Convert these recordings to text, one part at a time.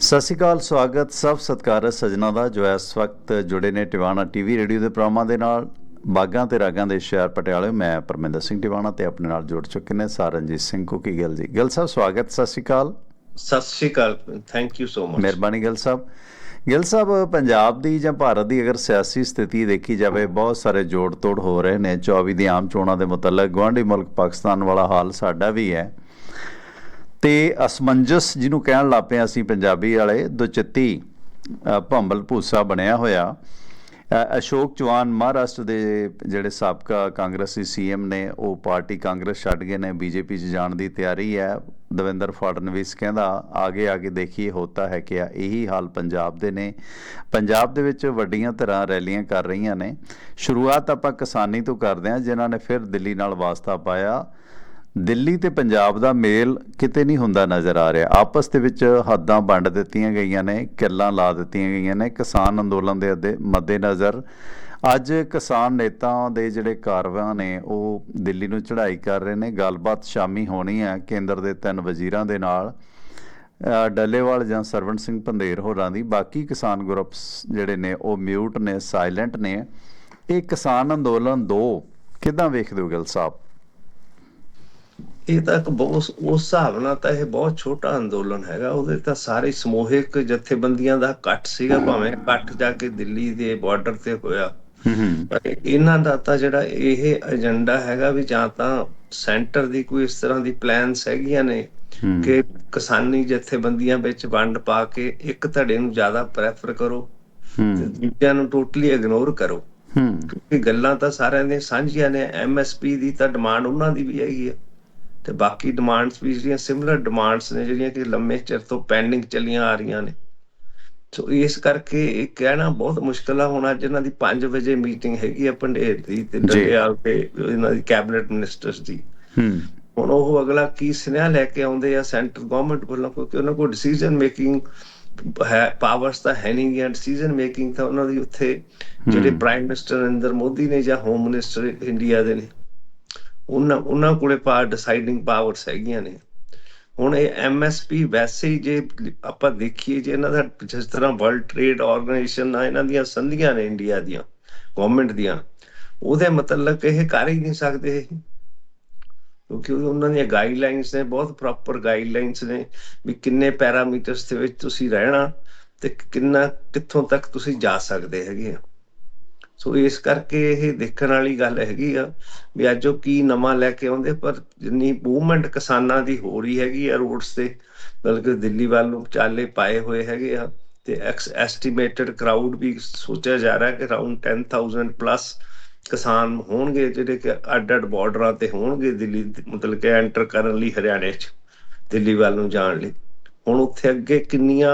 ਸਤਿ ਸ਼੍ਰੀ ਅਕਾਲ ਸਵਾਗਤ ਸਭ ਸਤਿਕਾਰਤ ਸਜਣਾ ਦਾ। ਜੋ ਇਸ ਵਕਤ ਜੁੜੇ ਨੇ ਟਿਵਾਣਾ ਟੀਵੀ ਰੇਡੀਓ ਦੇ ਪ੍ਰੋਗਰਾਮਾਂ ਦੇ ਨਾਲ ਬਾਗਾਂ ਤੇ ਰਾਗਾਂ ਦੇ ਸ਼ਹਿਰ ਪਟਿਆਲੇ ਮੈਂ ਪਰਮਿੰਦਰ ਸਿੰਘ ਟਿਵਾਣਾ ਤੇ ਆਪਣੇ ਨਾਲ ਜੁੜ ਚੁੱਕੇ ਨੇ ਸਾਰਨਜੀਤ ਸਿੰਘ ਕੁਕੀ ਗਿੱਲ ਜੀ। ਗਿੱਲ ਸਾਹਿਬ ਸਵਾਗਤ ਸਤਿ ਸ਼੍ਰੀ ਅਕਾਲ। ਸਤਿ ਸ਼੍ਰੀ ਅਕਾਲ ਥੈਂਕ ਯੂ ਸੋ ਮਚ ਮਿਹਰਬਾਨੀ ਗਿੱਲ ਸਾਹਿਬ। ਗਿੱਲ ਸਾਹਿਬ ਪੰਜਾਬ ਦੀ ਜਾਂ ਭਾਰਤ ਦੀ ਅਗਰ ਸਿਆਸੀ ਸਥਿਤੀ ਦੇਖੀ ਜਾਵੇ ਬਹੁਤ ਸਾਰੇ ਜੋੜ ਤੋੜ ਹੋ ਰਹੇ ਨੇ। 24 ਦੀ ਆਮ ਚੋਣਾਂ ਦੇ ਮੁਤਲਕ ਗਵਾਂਢੀ ਮੁਲਕ ਪਾਕਿਸਤਾਨ ਵਾਲਾ ਹਾਲ ਸਾਡਾ ਵੀ ਹੈ। ਤੇ ਅਸਮੰਜਸ ਜਿਹਨੂੰ ਕਹਿਣ ਲੱਪੇ ਅਸੀਂ ਪੰਜਾਬੀ ਵਾਲੇ, ਦੁਚਿੱਤੀ ਭੰਬਲ ਭੂਸਾ ਬਣਿਆ ਹੋਇਆ। ਅਸ਼ੋਕ ਚੌਹਾਨ ਮਹਾਰਾਸ਼ਟਰ ਦੇ ਜਿਹੜੇ ਸਾਬਕਾ ਕਾਂਗਰਸੀ ਸੀਐਮ ਨੇ, ਉਹ ਪਾਰਟੀ ਕਾਂਗਰਸ ਛੱਡ ਗਏ ਨੇ, ਬੀਜੇਪੀ 'ਚ ਜਾਣ ਦੀ ਤਿਆਰੀ ਹੈ। ਦਵਿੰਦਰ ਫੜਨਵੀਸ ਕਹਿੰਦਾ, ਆਗੇ ਆਗੇ ਦੇਖੀਏ, ਹੋਤਾ ਹੈ ਕਿ ਇਹੀ ਹਾਲ ਪੰਜਾਬ ਦੇ ਨੇ। ਪੰਜਾਬ ਦੇ ਵਿੱਚ ਵੱਡੀਆਂ ਤਰ੍ਹਾਂ ਰੈਲੀਆਂ ਕਰ ਰਹੀਆਂ ਨੇ। ਸ਼ੁਰੂਆਤ ਆਪਾਂ ਕਿਸਾਨੀ ਤੋਂ ਕਰਦੇ ਹਾਂ, ਜਿਨ੍ਹਾਂ ਨੇ ਫਿਰ ਦਿੱਲੀ ਨਾਲ ਵਾਸਤਾ ਪਾਇਆ। ਦਿੱਲੀ ਤੇ ਪੰਜਾਬ ਦਾ ਮੇਲ ਕਿਤੇ ਨਹੀਂ ਹੁੰਦਾ ਨਜ਼ਰ ਆ ਰਿਹਾ। ਆਪਸ ਦੇ ਵਿੱਚ ਹੱਦਾਂ ਵੰਡ ਦਿੱਤੀਆਂ ਗਈਆਂ ਨੇ ਕਿੱਲਾਂ ਲਾ ਦਿੱਤੀਆਂ ਗਈਆਂ ਨੇ, ਕਿਸਾਨ ਅੰਦੋਲਨ ਦੇ ਅੱਦੇ ਮੱਦੇਨਜ਼ਰ। ਅੱਜ ਕਿਸਾਨ ਨੇਤਾਵਾਂ ਦੇ ਜਿਹੜੇ ਕਾਰਵਾਂ ਨੇ, ਉਹ ਦਿੱਲੀ ਨੂੰ ਚੜ੍ਹਾਈ ਕਰ ਰਹੇ ਨੇ। ਗੱਲਬਾਤ ਸ਼ਾਮੀ ਹੋਣੀ ਹੈ ਕੇਂਦਰ ਦੇ ਤਿੰਨ ਵਜ਼ੀਰਾਂ ਦੇ ਨਾਲ। ਡੱਲੇਵਾਲ ਜਾਂ ਸਰਵਣ ਸਿੰਘ ਪੰਧੇਰ ਹੋਰਾਂ ਦੀ। ਬਾਕੀ ਕਿਸਾਨ ਗਰੁੱਪਸ ਜਿਹੜੇ ਨੇ, ਉਹ ਮਿਊਟ ਨੇ, ਸਾਇਲੈਂਟ ਨੇ। ਇਹ ਕਿਸਾਨ ਅੰਦੋਲਨ 2 ਕਿਦਾਂ ਵੇਖਦੇ ਹੋ ਗਿਲ ਸਾਹਿਬ? ਇਹ ਤਾਂ ਇੱਕ ਬਹੁਤ ਉਸ ਹਿਸਾਬ ਨਾਲ ਤਾਂ ਇਹ ਬਹੁਤ ਛੋਟਾ ਅੰਦੋਲਨ ਹੈਗਾ। ਉਹਦੇ ਤਾਂ ਸਾਰੇ ਸਮੂਹਿਕ ਜਥੇਬੰਦੀਆਂ ਦਾ ਇਕੱਠ ਸੀਗਾ ਭਾਵੇਂ ਇਕੱਠ ਜਾ ਕੇ ਦਿੱਲੀ ਦੇ ਬਾਰਡਰ ਤੇ ਹੋਇਆ। ਹੂੰ ਹੂੰ। ਪਰ ਇਹਨਾਂ ਦਾ ਤਾਂ ਜਿਹੜਾ ਇਹ ਏਜੰਡਾ ਹੈਗਾ ਵੀ ਜਾਂ ਤਾਂ ਸੈਂਟਰ ਦੀ ਕੋਈ ਇਸ ਤਰ੍ਹਾਂ ਦੀ ਪਲਾਨਸ ਹੈਗੀਆਂ ਨੇ ਹੂੰ। ਕਿ ਕਿਸਾਨੀ ਜਥੇਬੰਦੀਆਂ ਵਿੱਚ ਵੰਡ ਪਾ ਕੇ ਇੱਕ ਧੜੇ ਨੂੰ ਜ਼ਿਆਦਾ ਪ੍ਰੈਫਰ ਕਰੋ ਤੇ ਹੂੰ ਦੂਜਿਆਂ ਨੂੰ ਟੋਟਲੀ ਇਗਨੋਰ ਕਰੋ। ਹੂੰ। ਕਿਉਂਕਿ ਗੱਲਾਂ ਤਾਂ ਸਾਰਿਆਂ ਦੀਆਂ ਸਾਂਝੀਆਂ ਨੇ। ਐਮਐਸਪੀ ਦੀ ਤਾਂ ਡਿਮਾਂਡ ਉਹਨਾਂ ਦੀ ਵੀ ਹੈਗੀ ਆ। ਤੇ ਬਾਕੀ ਡਿਮਾਂਡਸ ਵੀ ਜਿਹੜੀਆਂ ਸਿਮਿਲਰ ਡਿਮਾਂਡਸ ਨੇ ਜਿਹੜੀਆਂ ਕਿ ਲੰਮੇ ਚਿਰ ਤੋਂ ਪੈਂਡਿੰਗ ਚੱਲੀਆਂ ਆ ਰਹੀਆਂ ਨੇ। ਸੋ ਇਸ ਕਰਕੇ ਇਹ ਕਹਿਣਾ ਬਹੁਤ ਮੁਸ਼ਕਲ ਆ ਹੁਣ ਇਹਨਾਂ ਦੀ 5 ਵਜੇ ਮੀਟਿੰਗ ਹੈਗੀ ਆ ਪੰਡੇਰ ਦੀ ਤੇ। ਡੱਲੇਵਾਲ ਤੇ ਇਹਨਾਂ ਦੀ ਕੈਬਨਿਟ ਮਿਨਿਸਟਰਸ ਦੀ। ਹੂੰ। ਹੁਣ ਉਹ ਅਗਲਾ ਕੀ ਸੁਨੇਹਾ ਲੈ ਕੇ ਆਉਂਦੇ ਆ ਸੈਂਟਰ ਗਵਰਨਮੈਂਟ ਵੱਲੋਂ ਕਿਉਂਕਿ ਉਹਨਾਂ ਕੋਲ ਡਿਸੀਜਨ ਮੇਕਿੰਗ ਹੈ ਪਾਵਰਸ ਤਾਂ ਹੈ ਨਹੀਂ ਗਿਆ। ਡਿਸੀਜਨ ਮੇਕਿੰਗ ਤਾਂ ਉਹਨਾਂ ਦੀ ਉੱਥੇ ਜਿਹੜੇ ਪ੍ਰਾਈਮ ਮਿਨਿਸਟਰ ਨਰਿੰਦਰ ਮੋਦੀ ਨੇ ਜਾਂ ਹੋਮ ਮਿਨਿਸਟਰ ਇੰਡੀਆ ਦੇ ਨੇ। ਉਹਨਾਂ ਉਹਨਾਂ ਕੋਲੇ ਪਾ ਡਿਸਾਈਡਿੰਗ ਪਾਵਰਸ ਹੈਗੀਆਂ ਨੇ। ਹੁਣ ਇਹ ਐਮਐਸਪੀ ਵੈਸੇ ਹੀ ਜੇ ਆਪਾਂ ਦੇਖੀਏ, ਜੇ ਇਹਨਾਂ ਦਾ ਜਿਸ ਤਰ੍ਹਾਂ ਵਰਲਡ ਟ੍ਰੇਡ ਆਰਗੇਨਾਈਜੇਸ਼ਨ ਨਾਲ ਇਹਨਾਂ ਦੀਆਂ ਸੰਧੀਆਂ ਨੇ ਇੰਡੀਆ ਦੀਆਂ ਗਵਰਨਮੈਂਟ ਦੀਆਂ, ਉਹਦੇ ਮਤਲਬ ਇਹ ਕਰ ਹੀ ਨਹੀਂ ਸਕਦੇ ਇਹ। ਕਿਉਂਕਿ ਉਹਨਾਂ ਦੀਆਂ ਗਾਈਡਲਾਈਨਸ ਨੇ, ਬਹੁਤ ਪ੍ਰੋਪਰ ਗਾਈਡਲਾਈਨਸ ਨੇ, ਵੀ ਕਿੰਨੇ ਪੈਰਾਮੀਟਰਸ ਦੇ ਵਿੱਚ ਤੁਸੀਂ ਰਹਿਣਾ ਤੇ ਕਿੰਨਾ, ਕਿੱਥੋਂ ਤੱਕ ਤੁਸੀਂ ਜਾ ਸਕਦੇ ਹੈਗੇ ਆ। ਸੋ ਇਸ ਕਰਕੇ ਇਹ ਦੇਖਣ ਵਾਲੀ ਗੱਲ ਹੈਗੀ ਆ ਵੀ ਅੱਜ ਉਹ ਕੀ ਨਵਾਂ ਲੈ ਕੇ ਆਉਂਦੇ, ਪਰ ਜਿੰਨੀ ਮੂਵਮੈਂਟ ਕਿਸਾਨਾਂ ਦੀ ਹੋ ਰਹੀ ਹੈਗੀ ਆ ਰੋਡਸ ਤੇ ਬਲਕਿ ਦਿੱਲੀ ਵੱਲ ਨੂੰ ਚਾਲੇ ਪਾਏ ਹੋਏ ਹੈਗੇ ਆ ਤੇ ਐਸਟੀਮੇਟਡ ਕਰਾਊਡ ਵੀ ਸੋਚਿਆ ਜਾ ਰਿਹਾ ਕਿ ਅਰਾਊਂਡ 10000 ਪਲੱਸ ਕਿਸਾਨ ਹੋਣਗੇ, ਜਿਹੜੇ ਕਿ ਅੱਡ ਅੱਡ ਬਾਰਡਰਾਂ ਤੇ ਹੋਣਗੇ ਦਿੱਲੀ ਮਤਲਬ ਕਿ ਐਂਟਰ ਕਰਨ ਲਈ ਹਰਿਆਣੇ 'ਚ, ਦਿੱਲੀ ਵੱਲ ਨੂੰ ਜਾਣ ਲਈ। ਹੁਣ ਉੱਥੇ ਅੱਗੇ ਕਿੰਨੀਆਂ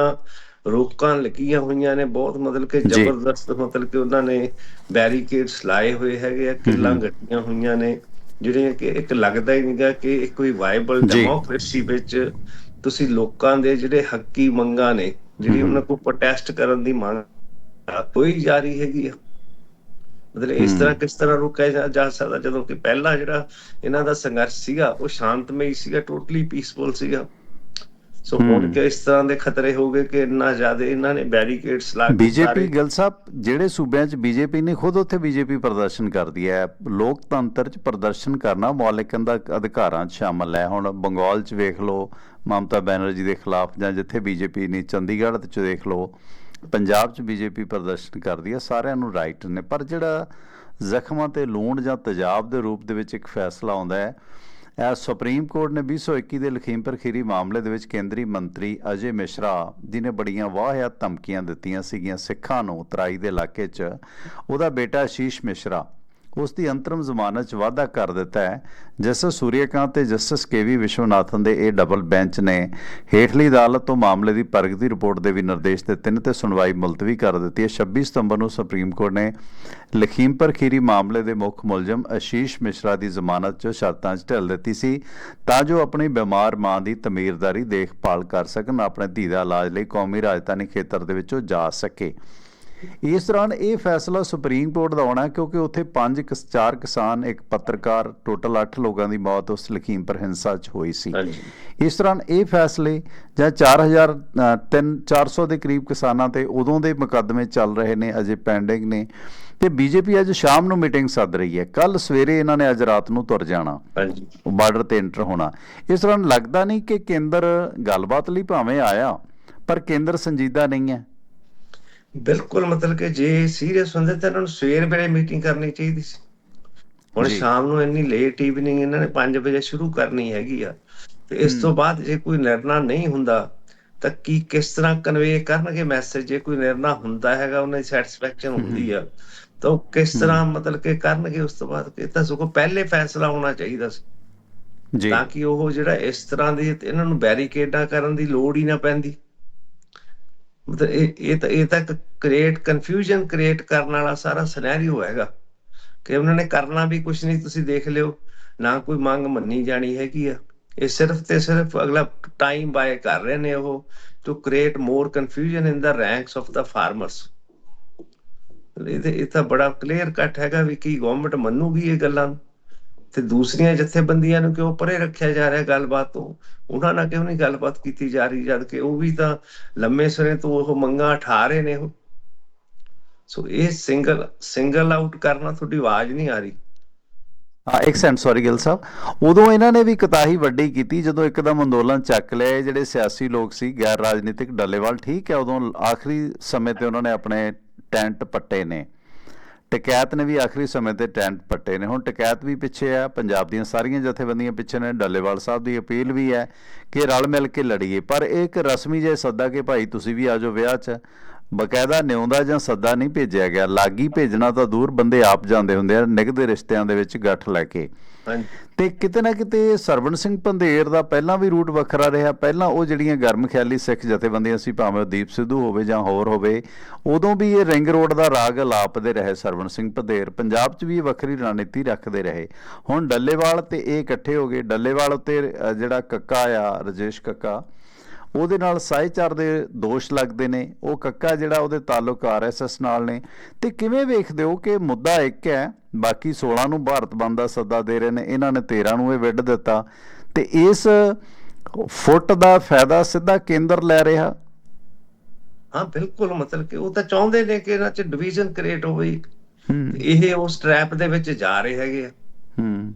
ਰੋਕਾਂ ਲੱਗੀਆਂ ਹੋਈਆਂ ਨੇ ਬਹੁਤ ਮਤਲਬ ਕਿ। ਜ਼ਬਰਦਸਤ ਮਤਲਬ ਕਿ ਉਹਨਾਂ ਨੇ ਬੈਰੀਕੇਡਸ ਲਾਏ ਹੋਏ ਹੈਗੇ ਆ ਕਿੱਲਾਂ ਗੱਡੀਆਂ ਹੋਈਆਂ ਨੇ ਜਿਹੜੀਆਂ ਕਿ ਇੱਕ ਲੱਗਦਾ ਹੀ ਨਹੀਂਗਾ ਕਿ ਇਹ ਕੋਈ ਵਾਇਬਲ। ਡੈਮੋਕ੍ਰੇਸੀ ਵਿੱਚ ਤੁਸੀਂ ਲੋਕਾਂ ਦੇ ਜਿਹੜੇ ਹੱਕੀ ਮੰਗਾਂ ਨੇ ਜਿਹੜੀ ਉਹਨਾਂ ਕੋਲ ਪ੍ਰੋਟੈਸਟ ਕਰਨ ਦੀ ਮੰਗ ਕੋਈ ਜਾਰੀ ਹੈਗੀ ਮਤਲਬ ਇਸ। ਤਰ੍ਹਾਂ ਕਿਸ ਤਰ੍ਹਾਂ ਰੁਕਿਆ ਜਾ ਸਕਦਾ ਜਦੋਂ ਕਿ ਪਹਿਲਾ ਜਿਹੜਾ ਇਹਨਾਂ ਦਾ ਸੰਘਰਸ਼ ਸੀਗਾ ਉਹ ਸ਼ਾਂਤਮਈ ਸੀਗਾ ਟੋਟਲੀ ਪੀਸਫੁਲ ਸੀਗਾ ਸੋ ਹੁਣ। ਕਿ ਇਸ ਤਰ੍ਹਾਂ ਦੇ ਖਤਰੇ ਹੋ ਗਏ ਕਿ ਇੰਨਾ ਜ਼ਿਆਦਾ ਇਹਨਾਂ ਨੇ ਬੈਰੀਕੇਡਸ ਲਾ ਕੇ ਬੀਜੇਪੀ ਗਿਲ ਸਾਹਿਬ ਜਿਹੜੇ ਸੂਬਿਆਂ 'ਚ ਬੀਜੇਪੀ ਨੇ ਖੁਦ ਉੱਥੇ ਬੀਜੇਪੀ ਪ੍ਰਦਰਸ਼ਨ ਕਰਦੀ ਹੈ। ਲੋਕਤੰਤਰ 'ਚ ਪ੍ਰਦਰਸ਼ਨ ਕਰਨਾ ਮੌਲਿਕ ਦਾ ਅਧਿਕਾਰਾਂ 'ਚ ਸ਼ਾਮਲ ਹੈ। ਹੁਣ ਬੰਗਾਲ 'ਚ ਵੇਖ ਲਓ ਮਮਤਾ ਬੈਨਰਜੀ ਦੇ ਖਿਲਾਫ ਜਾਂ ਜਿੱਥੇ ਬੀਜੇਪੀ ਨਹੀਂ ਚੰਡੀਗੜ੍ਹ 'ਚ ਦੇਖ ਲਓ ਪੰਜਾਬ 'ਚ ਬੀਜੇਪੀ ਪ੍ਰਦਰਸ਼ਨ ਕਰਦੀ ਹੈ ਸਾਰਿਆਂ ਨੂੰ ਰਾਈਟ ਨੇ। ਪਰ ਜਿਹੜਾ ਜ਼ਖਮਾਂ ਤੇ ਲੂਣ ਜਾਂ ਤੇਜ਼ਾਬ ਦੇ ਰੂਪ ਦੇ ਵਿੱਚ ਇੱਕ ਫੈਸਲਾ ਆਉਂਦਾ ਹੈ ਸੁਪਰੀਮ ਕੋਰਟ ਨੇ 2021 ਦੇ ਲਖੀਮਪੁਰ ਖੀਰੀ ਮਾਮਲੇ ਦੇ ਵਿੱਚ ਕੇਂਦਰੀ ਮੰਤਰੀ ਅਜੇ ਮਿਸ਼ਰਾ ਜਿਨੇ ਬੜੀਆਂ ਵਾਹਿਆ ਧਮਕੀਆਂ ਦਿੱਤੀਆਂ ਸੀਗੀਆਂ ਸਿੱਖਾਂ ਨੂੰ ਤਰਾਈ ਦੇ ਇਲਾਕੇ 'ਚ। ਉਹਦਾ ਬੇਟਾ ਆਸ਼ੀਸ਼ ਮਿਸ਼ਰਾ ਉਸ ਦੀ ਅੰਤਰਮ ਜ਼ਮਾਨਤ 'ਚ ਵਾਅਦਾ ਕਰ ਦਿੱਤਾ ਹੈ। ਜਸਟਿਸ ਸੂਰਿਆਕਾਂਤ ਤੇ ਜਸਟਿਸ ਕੇਵੀ ਵਿਸ਼ਵਨਾਥਨ ਦੇ ਇਹ ਡਬਲ ਬੈਂਚ ਨੇ ਹੇਠਲੀ ਅਦਾਲਤ ਤੋਂ ਮਾਮਲੇ ਦੀ ਪ੍ਰਗਤੀ ਰਿਪੋਰਟ ਦੇ ਵੀ ਨਿਰਦੇਸ਼ ਦਿੱਤੇ ਨੇ ਤੇ ਸੁਣਵਾਈ ਮੁਲਤਵੀ ਕਰ ਦਿੱਤੀ ਹੈ। 26 ਸਤੰਬਰ ਨੂੰ ਸੁਪਰੀਮ ਕੋਰਟ ਨੇ ਲਖੀਮਪੁਰ ਖੀਰੀ ਮਾਮਲੇ ਦੇ ਮੁੱਖ ਮੁਲਜ਼ਮ ਅਸ਼ੀਸ਼ ਮਿਸ਼ਰਾ ਦੀ ਜ਼ਮਾਨਤ 'ਚ ਸ਼ਰਤਾਂ 'ਚ ਢਿੱਲ ਦਿੱਤੀ ਸੀ ਤਾਂ ਜੋ ਆਪਣੀ ਬਿਮਾਰ ਮਾਂ ਦੀ ਤਮੀਰਦਾਰੀ ਦੇਖਭਾਲ ਕਰ ਸਕਣ, ਆਪਣੇ ਧੀ ਦਾ ਇਲਾਜ ਲਈ ਕੌਮੀ ਰਾਜਧਾਨੀ ਖੇਤਰ ਦੇ ਵਿੱਚੋਂ ਜਾ ਸਕੇ। ਇਸ ਦੌਰਾਨ ਇਹ ਫੈਸਲਾ ਸੁਪਰੀਮ ਕੋਰਟ ਦਾ ਆਉਣਾ ਕਿਉਂਕਿ ਉੱਥੇ ਪੰਜ ਚਾਰ ਕਿਸਾਨ ਇੱਕ ਪੱਤਰਕਾਰ ਟੋਟਲ 8 ਲੋਕਾਂ ਦੀ ਮੌਤ ਉਸ ਲਖੀਮਪੁਰ ਹਿੰਸਾ 'ਚ ਹੋਈ ਸੀ। ਇਸ ਦੌਰਾਨ ਇਹ ਫੈਸਲੇ ਜਾਂ 4000 ਅ, ਤਿੰਨ 400 ਦੇ ਕਰੀਬ ਕਿਸਾਨਾਂ ਤੇ ਉਦੋਂ ਦੇ ਮੁਕੱਦਮੇ ਚੱਲ ਰਹੇ ਨੇ ਅਜੇ ਪੈਂਡਿੰਗ ਨੇ ਤੇ ਬੀਜੇਪੀ ਅੱਜ ਸ਼ਾਮ ਨੂੰ ਮੀਟਿੰਗ ਸੱਦ ਰਹੀ ਹੈ। ਕੱਲ ਸਵੇਰੇ ਇਹਨਾਂ ਨੇ ਅੱਜ ਰਾਤ ਨੂੰ ਤੁਰ ਜਾਣਾ। ਹਾਂਜੀ। ਬਾਰਡਰ ਤੇ ਐਂਟਰ ਹੋਣਾ। ਇਸ ਦੌਰਾਨ ਲੱਗਦਾ ਨਹੀਂ ਕਿ ਕੇਂਦਰ ਗੱਲਬਾਤ ਲਈ ਭਾਵੇਂ ਆਇਆ ਪਰ ਕੇਂਦਰ ਸੰਜੀਦਾ ਨਹੀਂ ਹੈ। ਬਿਲਕੁਲ ਮਤਲਬ ਕਿ ਜੇ ਸੀਰੀਅਸ ਹੁੰਦੇ ਤਾਂ ਇਹਨਾਂ ਨੂੰ ਸਵੇਰ ਵੇਲੇ ਮੀਟਿੰਗ ਕਰਨੀ ਚਾਹੀਦੀ ਸੀ। ਹੁਣ। ਸ਼ਾਮ ਨੂੰ ਇੰਨੀ ਲੇਟ ਈਵਨਿੰਗ ਇਹਨਾਂ ਨੇ 5 ਵਜੇ ਸ਼ੁਰੂ ਕਰਨੀ ਹੈਗੀ ਆ। ਤੇ ਇਸ ਤੋਂ ਬਾਅਦ ਜੇ ਕੋਈ ਨਿਰਣਾ ਨਹੀਂ ਹੁੰਦਾ ਤਾਂ ਕੀ ਕਿਸ ਤਰ੍ਹਾਂ ਕਨਵੇ ਕਰਨਗੇ ਮੈਸੇਜ ਜੇ ਕੋਈ ਨਿਰਣਾ ਹੁੰਦਾ ਹੈਗਾ ਉਹਨਾਂ ਦੀ ਸੈਟੀਸਫੈਕਸ਼ਨ ਹੁੰਦੀ ਆ ਤਾਂ ਉਹ ਕਿਸ ਤਰ੍ਹਾਂ ਮਤਲਬ ਕਿ ਕਰਨਗੇ ਉਸ ਤੋਂ ਬਾਅਦ? ਇਹ ਤਾਂ ਸਗੋਂ ਪਹਿਲੇ ਫੈਸਲਾ ਹੋਣਾ ਚਾਹੀਦਾ ਸੀ। ਜੀ। ਤਾਂ ਕਿ ਉਹ ਜਿਹੜਾ ਇਸ ਤਰ੍ਹਾਂ ਦੀ ਇਹਨਾਂ ਨੂੰ ਬੈਰੀਕੇਡਾਂ ਕਰਨ ਦੀ ਲੋੜ ਹੀ ਨਾ ਪੈਂਦੀ। ਮਤਲਬ ਇਹ ਇਹ ਤਾਂ ਇਹ ਤਾਂ ਕ੍ਰੀਏਟ ਕਨਫਿਊਜ਼ਨ ਕ੍ਰੀਏਟ ਕਰਨ ਵਾਲਾ ਸਾਰਾ ਸਿਨੈਰੀਓ ਹੈਗਾ। ਕਿ ਉਹਨਾਂ ਨੇ ਕਰਨਾ ਵੀ ਕੁਝ ਨਹੀਂ, ਤੁਸੀਂ ਦੇਖ ਲਿਓ। ਨਾ ਕੋਈ ਮੰਗ ਮੰਨੀ ਜਾਣੀ ਹੈਗੀ ਆ। ਇਹ ਸਿਰਫ ਤੇ ਸਿਰਫ ਅਗਲਾ ਟਾਈਮ ਬਾਏ ਕਰ ਰਹੇ ਨੇ ਉਹ to create more confusion in the ranks of the farmers ਇਹ ਇਹ ਤਾਂ ਬੜਾ ਕਲੀਅਰ ਕੱਟ ਹੈਗਾ ਵੀ ਕੀ ਗਵਰਨਮੈਂਟ ਮੰਨੂਗੀ ਇਹ ਗੱਲਾਂ ਨੂੰ। ਤੇ ਦੂਸਰੀਆਂ ਜਥੇਬੰਦੀਆਂ ਨੂੰ ਕਿਉਂ ਪਰੇ ਰੱਖਿਆ ਜਾ ਰਿਹਾ ਗੱਲਬਾਤ ਤੋਂ? ਉਹਨਾਂ ਨਾਲ ਕਿਉਂ ਨਹੀਂ ਗੱਲਬਾਤ ਕੀਤੀ ਜਾ ਰਹੀ? ਜਦ ਕਿ ਉਹ ਵੀ ਤਾਂ ਲੰਮੇ ਸਮੇਂ ਤੋਂ ਉਹ ਮੰਗਾਂ ਠਾ ਰਹੇ ਨੇ ਉਹ। ਸੋ ਇਹ ਸਿੰਗਲ ਸਿੰਗਲ ਆਊਟ ਕਰਨਾ ਤੁਹਾਡੀ ਆਵਾਜ਼ ਨਹੀਂ ਆ ਰਹੀ। ਹਾਂ, ਇੱਕ ਸੈਂਟ ਸੌਰੀ ਗਿਲ ਸਾਹਿਬ। ਉਦੋਂ ਇਹਨਾਂ ਨੇ ਵੀ ਕਤਾਹੀ ਵੱਡੀ ਕੀਤੀ, ਜਦੋਂ ਇੱਕਦਮ ਅੰਦੋਲਨ ਚੱਕ ਲਿਆ ਜਿਹੜੇ ਸਿਆਸੀ ਲੋਕ ਸੀ, ਗੈਰ ਰਾਜਨੀਤਿਕ ਡੱਲੇਵਾਲ, ਠੀਕ ਹੈ, ਉਦੋਂ ਆਖਰੀ ਸਮੇਂ ਤੇ ਉਹਨਾਂ ਨੇ ਆਪਣੇ ਟੈਂਟ ਪੱਟੇ ਨੇ। ਟਕੈਤ ਨੇ ਵੀ ਆਖਰੀ ਸਮੇਂ ਤੇ ਟੈਂਟ ਪੱਟੇ ਨੇ। ਹੁਣ ਟਕੈਤ ਵੀ ਪਿੱਛੇ ਆ। ਪੰਜਾਬ ਦੀਆਂ ਸਾਰੀਆਂ ਜਥੇਬੰਦੀਆਂ ਪਿੱਛੇ ਨੇ। ਡੱਲੇਵਾਲ ਸਾਹਿਬ ਦੀ ਅਪੀਲ ਵੀ ਹੈ ਕਿ ਰਲ ਮਿਲ ਕੇ ਲੜੀਏ। ਪਰ ਇਹ ਇੱਕ ਰਸਮੀ ਜੇ ਸੱਦਾ ਕਿ ਭਾਈ ਤੁਸੀਂ ਵੀ ਆਜੋ ਵਿਆਹ 'ਚ। ਬਕਾਇਦਾ ਨਿਉਂਦਾ ਜਾਂ ਸੱਦਾ ਨਹੀਂ ਭੇਜਿਆ ਗਿਆ। ਲਾਗੀ ਭੇਜਣਾ ਤਾਂ ਦੂਰ ਬੰਦੇ ਆਪ ਜਾਂਦੇ ਹੁੰਦੇ ਆ। ਨਿਗਦੇ ਰਿਸ਼ਤਿਆਂ ਦੇ ਵਿੱਚ ਗੱਠ ਲੈ ਕੇ। ਹਾਂਜੀ। ਤੇ ਕਿਤੇ ਨਾ ਕਿਤੇ ਸਰਵਣ ਸਿੰਘ ਪੰਧੇਰ ਦਾ ਪਹਿਲਾਂ ਵੀ ਰੂਟ ਵੱਖਰਾ ਰਿਹਾ, ਪਹਿਲਾਂ ਉਹ ਜਿਹੜੀਆਂ ਗਰਮ ਖਿਆਲੀ ਸਿੱਖ ਜਥੇਬੰਦੀਆਂ ਸੀ, ਭਾਵੇਂ ਉਹ ਦੀਪ ਸਿੱਧੂ ਹੋਵੇ ਜਾਂ ਹੋਰ ਹੋਵੇ, ਉਦੋਂ ਵੀ ਇਹ ਰਿੰਗ ਰੋਡ ਦਾ ਰਾਗ ਲਾਪਦੇ ਰਹੇ ਸਰਵਣ ਸਿੰਘ ਪੰਧੇਰ। ਪੰਜਾਬ 'ਚ ਵੀ ਇਹ ਵੱਖਰੀ ਰਣਨੀਤੀ ਰੱਖਦੇ ਰਹੇ। ਹੁਣ ਡੱਲੇਵਾਲ ਤੇ ਇਹ ਇਕੱਠੇ ਹੋ ਗਏ। ਡੱਲੇਵਾਲ ਉੱਤੇ ਜਿਹੜਾ ਕੱਕਾ ਆ, ਰਜੇਸ਼ ਕੱਕਾ ਉਹਦੇ ਨਾਲ ਸਾਈਚਾਰ ਦੇ ਦੋਸ਼ ਲੱਗਦੇ ਨੇ ਉਹ ਕੱਕਾ ਜਿਹੜਾ ਉਹਦੇ ਤਾਲੁਕ ਆਰਐਸਐਸ ਨਾਲ ਨੇ। ਤੇ ਕਿਵੇਂ ਵੇਖਦੇ ਹੋ ਕਿ ਮੁੱਦਾ ਇੱਕ ਹੈ ਬਾਕੀ 16 ਨੂੰ ਭਾਰਤ ਬੰਦ ਦਾ ਸੱਦਾ ਦੇ ਰਹੇ ਨੇ ਇਹਨਾਂ ਨੇ 13 ਨੂੰ ਇਹ ਵਿੱਢ ਦਿੱਤਾ। ਤੇ ਇਸ ਫੁੱਟ ਦਾ ਫਾਇਦਾ ਸਿੱਧਾ ਕੇਂਦਰ ਲੈ ਰਿਹਾ। ਹਾਂ ਬਿਲਕੁਲ ਮਤਲਬ ਕਿ ਉਹ ਤਾਂ ਚਾਹੁੰਦੇ ਨੇ ਕਿ ਇਹਨਾਂ 'ਚ ਡਿਵੀਜ਼ਨ ਕ੍ਰੀਏਟ ਹੋਵੇ ਇਹ ਉਸ ਟ੍ਰੈਪ ਦੇ ਵਿੱਚ ਜਾ ਰਹੇ ਹੈਗੇ ਆ। ਹੂੰ।